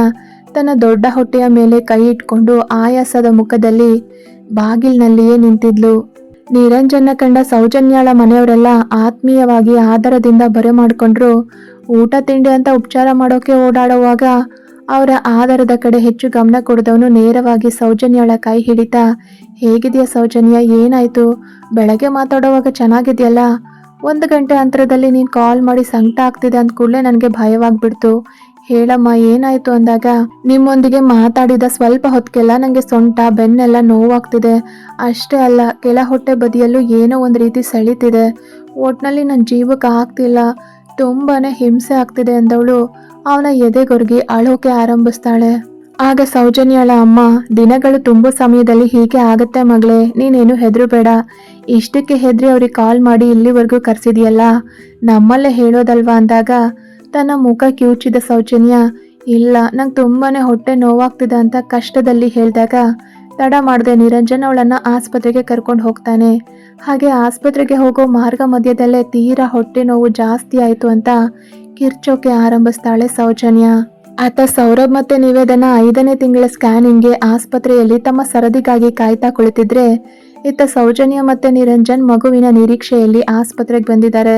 ತನ್ನ ದೊಡ್ಡ ಹೊಟ್ಟೆಯ ಮೇಲೆ ಕೈ ಇಟ್ಕೊಂಡು ಆಯಾಸದ ಮುಖದಲ್ಲಿ ಬಾಗಿಲ್ನಲ್ಲಿಯೇ ನಿಂತಿದ್ಲು. ನಿರಂಜನ ಕಂಡ ಸೌಜನ್ಯಾಳ ಮನೆಯವರೆಲ್ಲ ಆತ್ಮೀಯವಾಗಿ ಆದರದಿಂದ ಬರೆ ಮಾಡಿಕೊಂಡ್ರು ಊಟ ತಿಂಡಿ ಅಂತ ಉಪಚಾರ ಮಾಡೋಕೆ ಓಡಾಡುವಾಗ ಅವರ ಆಧಾರದ ಕಡೆ ಹೆಚ್ಚು ಗಮನ ಕೊಡದವನು ನೇರವಾಗಿ ಸೌಜನ್ಯಾಳ ಕೈ ಹಿಡಿತಾ, ಹೇಗಿದೆಯಾ ಸೌಜನ್ಯ, ಏನಾಯ್ತು? ಬೆಳಗ್ಗೆ ಮಾತಾಡೋವಾಗ ಚೆನ್ನಾಗಿದೆಯಲ್ಲ? ಒಂದು ಗಂಟೆ ಅಂತರದಲ್ಲಿ ನೀನು ಕಾಲ್ ಮಾಡಿ ಸಂಕಟ ಆಗ್ತಿದೆ ಅಂದ ಕೂಡಲೇ ನನಗೆ ಭಯವಾಗ್ಬಿಡ್ತು. ಹೇಳಮ್ಮ, ಏನಾಯ್ತು ಅಂದಾಗ? ನಿಮ್ಮೊಂದಿಗೆ ಮಾತಾಡಿದ ಸ್ವಲ್ಪ ಹೊತ್ತಿಗೆಲ್ಲ ನನಗೆ ಸೊಂಟ, ಬೆನ್ನೆಲ್ಲ ನೋವಾಗ್ತಿದೆ. ಅಷ್ಟೇ ಅಲ್ಲ ಕೆಳ ಹೊಟ್ಟೆ ಬದಿಯಲ್ಲೂ ಏನೋ ಒಂದು ರೀತಿ ಸೆಳಿತಿದೆ. ಒಟ್ನಲ್ಲಿ ನನ್ನ ಜೀವಕ್ಕೆ ಆಗ್ತಿಲ್ಲ. ತುಂಬಾ ಹಿಂಸೆ ಆಗ್ತಿದೆ ಅಂದವಳು. ಅವನ ಎದೆಗೊರ್ಗಿ ಅಳೋಕೆ ಆರಂಭಿಸ್ತಾಳೆ. ಆಗ ಸೌಜನ್ಯಳ ಅಮ್ಮ, ದಿನಗಳು ತುಂಬೋ ಸಮಯದಲ್ಲಿ ಹೀಗೆ ಆಗತ್ತೆ ಮಗಳೇ, ನೀನೇನು ಹೆದ್ರು ಬೇಡ ಇಷ್ಟಕ್ಕೆ ಹೆದ್ರಿ ಅವ್ರಿಗೆ ಕಾಲ್ ಮಾಡಿ ಇಲ್ಲಿವರೆಗೂ ಕರೆಸಿದೆಯಲ್ಲ? ನಮ್ಮಲ್ಲೇ ಹೇಳೋದಲ್ವಾ ಅಂದಾಗ ತನ್ನ ಮುಖ ಕಿವುಚಿದ ಸೌಜನ್ಯ, ಇಲ್ಲ, ನಂಗೆ ತುಂಬಾನೇ ಹೊಟ್ಟೆ ನೋವಾಗ್ತಿದೆ ಅಂತ ಕಷ್ಟದಲ್ಲಿ ಹೇಳಿದಾಗ, ತಡ ಮಾಡದೆ ನಿರಂಜನ್ ಅವಳನ್ನು ಆಸ್ಪತ್ರೆಗೆ ಕರ್ಕೊಂಡು ಹೋಗ್ತಾನೆ. ಹಾಗೆ ಆಸ್ಪತ್ರೆಗೆ ಹೋಗೋ ಮಾರ್ಗ ಮಧ್ಯದಲ್ಲೇ ತೀರಾ ಹೊಟ್ಟೆ ನೋವು ಜಾಸ್ತಿ ಆಯಿತು ಅಂತ ಕಿರ್ಚೋಕೆ ಆರಂಭಿಸ್ತಾಳೆ ಸೌಜನ್ಯ. ಆತ ಸೌರಭ್ ಮತ್ತೆ ನಿವೇದನ ಐದನೇ ತಿಂಗಳ ಸ್ಕ್ಯಾನಿಂಗ್ಗೆ ಆಸ್ಪತ್ರೆಯಲ್ಲಿ ತಮ್ಮ ಸರದಿಗಾಗಿ ಕಾಯ್ತಾ ಕುಳಿತಿದ್ರೆ, ಇತ್ತ ಸೌಜನ್ಯ ಮತ್ತೆ ನಿರಂಜನ್ ಮಗುವಿನ ನಿರೀಕ್ಷೆಯಲ್ಲಿ ಆಸ್ಪತ್ರೆಗೆ ಬಂದಿದ್ದಾರೆ.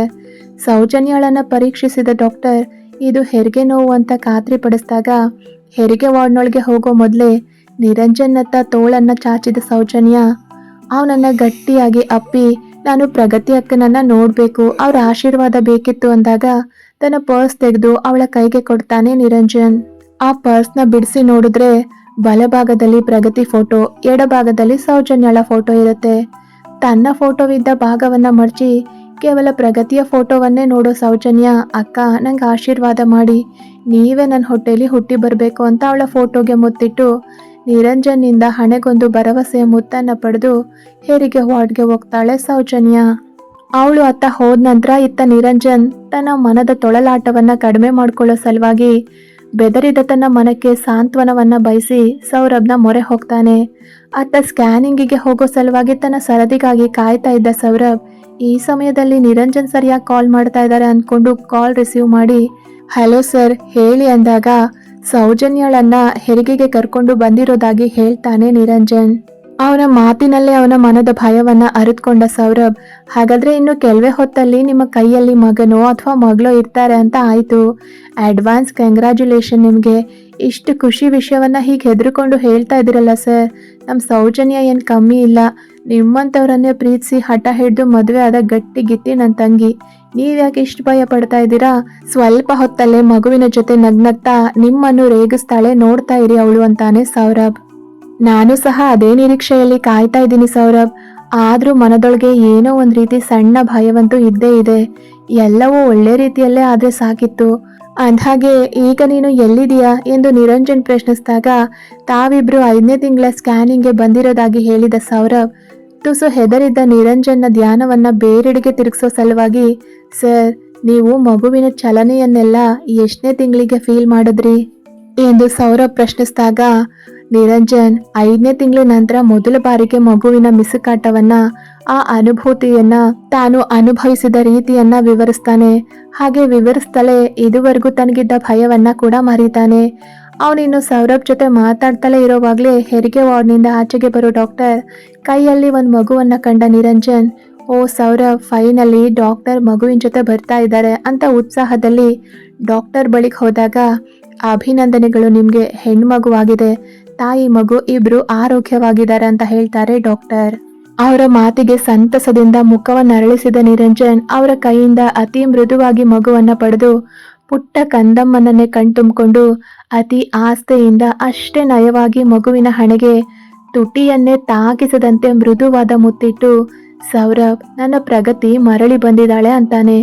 ಸೌಜನ್ಯಳನ್ನ ಪರೀಕ್ಷಿಸಿದ ಡಾಕ್ಟರ್, ಇದು ಹೆರಿಗೆ ನೋವು ಅಂತ ಖಾತ್ರಿ ಪಡಿಸಿದಾಗ ಹೆರಿಗೆ ವಾರ್ಡ್ನೊಳಗೆ ಹೋಗೋ ಮೊದಲೇ ನಿರಂಜನ್ನತ್ತ ತೋಳನ್ನ ಚಾಚಿದ ಸೌಜನ್ಯ, ಅವನನ್ನು ಗಟ್ಟಿಯಾಗಿ ಅಪ್ಪಿ, ನಾನು ಪ್ರಗತಿ ಅಕ್ಕನನ್ನ ನೋಡಬೇಕು, ಅವ್ರ ಆಶೀರ್ವಾದ ಬೇಕಿತ್ತು ಅಂದಾಗ ತನ್ನ ಪರ್ಸ್ ತೆಗೆದು ಅವಳ ಕೈಗೆ ಕೊಡ್ತಾನೆ ನಿರಂಜನ್. ಆ ಪರ್ಸ್ನ ಬಿಡಿಸಿ ನೋಡಿದ್ರೆ ಬಲಭಾಗದಲ್ಲಿ ಪ್ರಗತಿ ಫೋಟೋ, ಎಡಭಾಗದಲ್ಲಿ ಸೌಜನ್ಯಳ ಫೋಟೋ ಇರುತ್ತೆ. ತನ್ನ ಫೋಟೋವಿದ್ದ ಭಾಗವನ್ನ ಮಡಚಿ ಕೇವಲ ಪ್ರಗತಿಯ ಫೋಟೋವನ್ನೇ ನೋಡೋ ಸೌಜನ್ಯ ಅಕ್ಕ ನಂಗೆ ಆಶೀರ್ವಾದ ಮಾಡಿ. ನೀವೇ ನನ್ನ ಹೊಟ್ಟೆಲಿ ಹುಟ್ಟಿ ಬರಬೇಕು ಅಂತ ಅವಳ ಫೋಟೋಗೆ ಮುತ್ತಿಟ್ಟು ನಿರಂಜನ್ನಿಂದ ಹಣೆಗೊಂದು ಭರವಸೆಯ ಮುತ್ತನ್ನ ಪಡೆದು ಹೆರಿಗೆ ವಾರ್ಡ್ಗೆ ಹೋಗ್ತಾಳೆ ಸೌಜನ್ಯ. ಅವಳು ಅತ್ತ ಹೋದ ನಂತರ ಇತ್ತ ನಿರಂಜನ್ ತನ್ನ ಮನದ ತೊಳಲಾಟವನ್ನ ಕಡಿಮೆ ಮಾಡಿಕೊಳ್ಳೋ ಸಲುವಾಗಿ ಬೆದರಿದ ತನ್ನ ಮನಕ್ಕೆ ಸಾಂತ್ವನವನ್ನ ಬಯಸಿ ಸೌರಭ್ನ ಮೊರೆ ಹೋಗ್ತಾನೆ. ಅತ್ತ ಸ್ಕ್ಯಾನಿಂಗಿಗೆ ಹೋಗೋ ಸಲುವಾಗಿ ತನ್ನ ಸರದಿಗಾಗಿ ಕಾಯ್ತಾ ಇದ್ದ ಸೌರಭ್ ಈ ಸಮಯದಲ್ಲಿ ನಿರಂಜನ್ ಸರಿಯಾಗಿ ಕಾಲ್ ಮಾಡ್ತಾ ಇದ್ದಾರೆ ಅಂದ್ಕೊಂಡು ಕಾಲ್ ರಿಸೀವ್ ಮಾಡಿ, ಹಲೋ ಸರ್, ಹೇಳಿ ಅಂದಾಗ ಸೌಜನ್ಯಳನ್ನ ಹೆರಿಗೆಗೆ ಕರ್ಕೊಂಡು ಬಂದಿರೋದಾಗಿ ಹೇಳ್ತಾನೆ ನಿರಂಜನ್. ಅವನ ಮಾತಿನಲ್ಲೇ ಅವನ ಮನದ ಭಯವನ್ನ ಅರಿತುಕೊಂಡ ಸೌರಭ್, ಹಾಗಾದ್ರೆ ಇನ್ನು ಕೆಲವೇ ಹೊತ್ತಲ್ಲಿ ನಿಮ್ಮ ಕೈಯಲ್ಲಿ ಮಗನೋ ಅಥವಾ ಮಗಳೋ ಇರ್ತಾರೆ ಅಂತ ಆಯ್ತು. ಅಡ್ವಾನ್ಸ್ ಕಂಗ್ರ್ಯಾಚುಲೇಷನ್ ನಿಮಗೆ. ಇಷ್ಟು ಖುಷಿ ವಿಷಯವನ್ನ ಹೀಗೆ ಹೆದರ್ಕೊಂಡು ಹೇಳ್ತಾ ಇದ್ದೀರಲ್ಲ ಸರ್. ನಮ್ಮ ಸೌಜನ್ಯ ಏನು ಕಮ್ಮಿ ಇಲ್ಲ. ನಿಮ್ಮಂಥವ್ರನ್ನೇ ಪ್ರೀತಿಸಿ ಹಠ ಹಿಡಿದು ಮದುವೆ ಆದ ಗಟ್ಟಿ ಗಿತ್ತಿ ನನ್ನ ತಂಗಿ. ನೀವ್ಯಾಕೆ ಇಷ್ಟು ಭಯ ಪಡ್ತಾ ಇದ್ದೀರಾ? ಸ್ವಲ್ಪ ಹೊತ್ತಲ್ಲೇ ಮಗುವಿನ ಜೊತೆ ನಗ್ನಗ್ತಾ ನಿಮ್ಮನ್ನು ರೇಗಿಸ್ತಾಳೆ ನೋಡ್ತಾ ಇರಿ ಅವಳು ಅಂತಾನೆ ಸೌರಭ್. ನಾನು ಸಹ ಅದೇ ನಿರೀಕ್ಷೆಯಲ್ಲಿ ಕಾಯ್ತಾ ಇದ್ದೀನಿ ಸೌರಭ್. ಆದರೂ ಮನದೊಳಗೆ ಏನೋ ಒಂದು ರೀತಿ ಸಣ್ಣ ಭಯವಂತೂ ಇದ್ದೇ ಇದೆ. ಎಲ್ಲವೂ ಒಳ್ಳೆ ರೀತಿಯಲ್ಲೇ ಆದ್ರೆ ಸಾಕಿತ್ತು. ಅಂದ್ಹಾಗೆ, ಈಗ ನೀನು ಎಲ್ಲಿದೀಯಾ ಎಂದು ನಿರಂಜನ್ ಪ್ರಶ್ನಿಸಿದಾಗ, ತಾವಿಬ್ರು ಐದನೇ ತಿಂಗಳ ಸ್ಕ್ಯಾನಿಂಗ್ಗೆ ಬಂದಿರೋದಾಗಿ ಹೇಳಿದ ಸೌರವ್, ತುಸು ಹೆದರಿದ್ದ ನಿರಂಜನ್ನ ಧ್ಯಾನವನ್ನು ಬೇರೆಡೆಗೆ ತಿರುಗಿಸೋ ಸಲುವಾಗಿ, ಸರ್, ನೀವು ಮಗುವಿನ ಚಲನೆಯನ್ನೆಲ್ಲ ಎಷ್ಟನೇ ತಿಂಗಳಿಗೆ ಫೀಲ್ ಮಾಡಿದ್ರಿ? ಎಂದು ಸೌರವ್ ಪ್ರಶ್ನಿಸಿದಾಗ ನಿರಂಜನ್ ಐದನೇ ತಿಂಗಳ ನಂತರ ಮೊದಲ ಬಾರಿಗೆ ಮಗುವಿನ ಮಿಸುಕಾಟವನ್ನ ಆ ಅನುಭೂತಿಯನ್ನ ತಾನು ಅನುಭವಿಸಿದ ರೀತಿಯನ್ನ ವಿವರಿಸ್ತಾನೆ. ಹಾಗೆ ವಿವರಿಸ್ತಲೇ ಇದುವರೆಗೂ ತನಗಿದ್ದ ಭಯವನ್ನ ಕೂಡ ಮರೀತಾನೆ. ಅವನಿನ್ನು ಸೌರಭ್ ಜೊತೆ ಮಾತಾಡ್ತಲೇ ಇರೋವಾಗ್ಲೇ ಹೆರಿಗೆ ವಾರ್ಡ್ನಿಂದ ಆಚೆಗೆ ಬರೋ ಡಾಕ್ಟರ್ ಕೈಯಲ್ಲಿ ಒಂದು ಮಗುವನ್ನ ಕಂಡ Niranjan, oh Saurabh, finally doctor ಮಗುವಿನ ಜೊತೆ ಬರ್ತಾ ಇದ್ದಾರೆ ಅಂತ ಉತ್ಸಾಹದಲ್ಲಿ ಡಾಕ್ಟರ್ ಬಳಿಗೆ ಹೋದಾಗ, ಅಭಿನಂದನೆಗಳು ನಿಮಗೆ ಹೆಣ್ಮಗುವಾಗಿದೆ ತಾಯಿ ಮಗು ಇಬ್ರು ಆರೋಗ್ಯವಾಗಿದ್ದಾರೆ ಅಂತ ಹೇಳ್ತಾರೆ ಡಾಕ್ಟರ್. ಅವರ ಮಾತಿಗೆ ಸಂತಸದಿಂದ ಮುಖವನ್ನು ಅರಳಿಸಿದ ನಿರಂಜನ್ ಅವರ ಕೈಯಿಂದ ಅತಿ ಮೃದುವಾಗಿ ಮಗುವನ್ನ ಪಡೆದು ಪುಟ್ಟ ಕಂದಮ್ಮನನ್ನೇ ಕಣ್ತುಂಬಿಕೊಂಡು ಅತಿ ಆಸ್ತೆಯಿಂದ ಅಷ್ಟೇ ನಯವಾಗಿ ಮಗುವಿನ ಹಣೆಗೆ ತುಟಿಯನ್ನೇ ತಾಗಿಸದಂತೆ ಮೃದುವಾದ ಮುತ್ತಿಟ್ಟು, ಸೌರಭ್, ನನ್ನ ಪ್ರಗತಿ ಮರಳಿ ಬಂದಿದ್ದಾಳೆ ಅಂತಾನೆ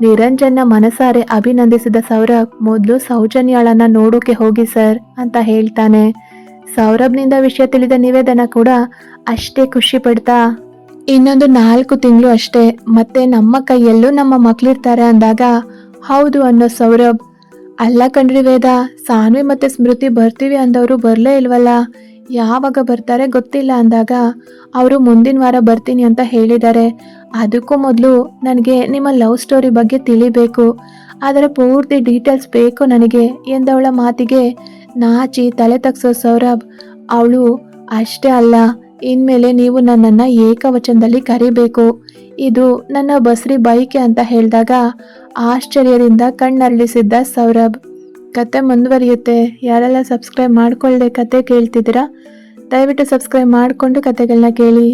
ನಿರಂಜನ್ನ ಮನಸಾರೆ ಅಭಿನಂದಿಸಿದ ಸೌರಭ್, ಮೊದಲು ಸೌಜನ್ಯಾಳನ್ನ ನೋಡೋಕೆ ಹೋಗಿ ಸರ್ ಅಂತ ಹೇಳ್ತಾನೆ. ಸೌರಭ್ನಿಂದ ವಿಷಯ ತಿಳಿದ ನಿವೇದನ ಕೂಡ ಅಷ್ಟೇ ಖುಷಿ ಪಡ್ತಾ, ಇನ್ನೊಂದು ನಾಲ್ಕು ತಿಂಗಳು ಅಷ್ಟೇ, ಮತ್ತೆ ನಮ್ಮ ಕೈಯಲ್ಲೂ ನಮ್ಮ ಮಕ್ಳಿರ್ತಾರೆ ಅಂದಾಗ, ಹೌದು ಅನ್ನೋ ಸೌರಭ್, ಅಲ್ಲ ಕಣ್ರಿ ವೇದ, ಸಾನ್ವಿ ಮತ್ತೆ ಸ್ಮೃತಿ ಬರ್ತೀವಿ ಅಂದವರು ಬರಲೇ ಇಲ್ವಲ್ಲ, ಯಾವಾಗ ಬರ್ತಾರೆ ಗೊತ್ತಿಲ್ಲ ಅಂದಾಗ, ಅವರು ಮುಂದಿನ ವಾರ ಬರ್ತೀನಿ ಅಂತ ಹೇಳಿದ್ದಾರೆ, ಅದಕ್ಕೂ ಮೊದಲು ನನಗೆ ನಿಮ್ಮ ಲವ್ ಸ್ಟೋರಿ ಬಗ್ಗೆ ತಿಳಿಬೇಕು, ಅದರ ಪೂರ್ತಿ ಡೀಟೇಲ್ಸ್ ಬೇಕು ನನಗೆ ಎಂದವಳ ಮಾತಿಗೆ ನಾಚಿ ತಲೆ ತಗ್ಸೋ ಸೌರಭ್, ಅವಳು ಅಷ್ಟೇ ಅಲ್ಲ, ಇನ್ಮೇಲೆ ನೀವು ನನ್ನನ್ನು ಏಕವಚನದಲ್ಲಿ ಕರಿಬೇಕು. ಇದು ನನ್ನ ಬಸ್ರಿ ಬೈಕೆ ಅಂತ ಹೇಳಿದಾಗ ಆಶ್ಚರ್ಯದಿಂದ ಕಣ್ಣರಳಿಸಿದ್ದ ಸೌರಭ್. ಕತೆ ಮುಂದುವರಿಯುತ್ತೆ. ಯಾರೆಲ್ಲ ಸಬ್ಸ್ಕ್ರೈಬ್ ಮಾಡ್ಕೊಳ್ಳದೆ ಕತೆ ಕೇಳ್ತಿದ್ದೀರಾ, ದಯವಿಟ್ಟು ಸಬ್ಸ್ಕ್ರೈಬ್ ಮಾಡಿಕೊಂಡು ಕತೆಗಳನ್ನ ಕೇಳಿ.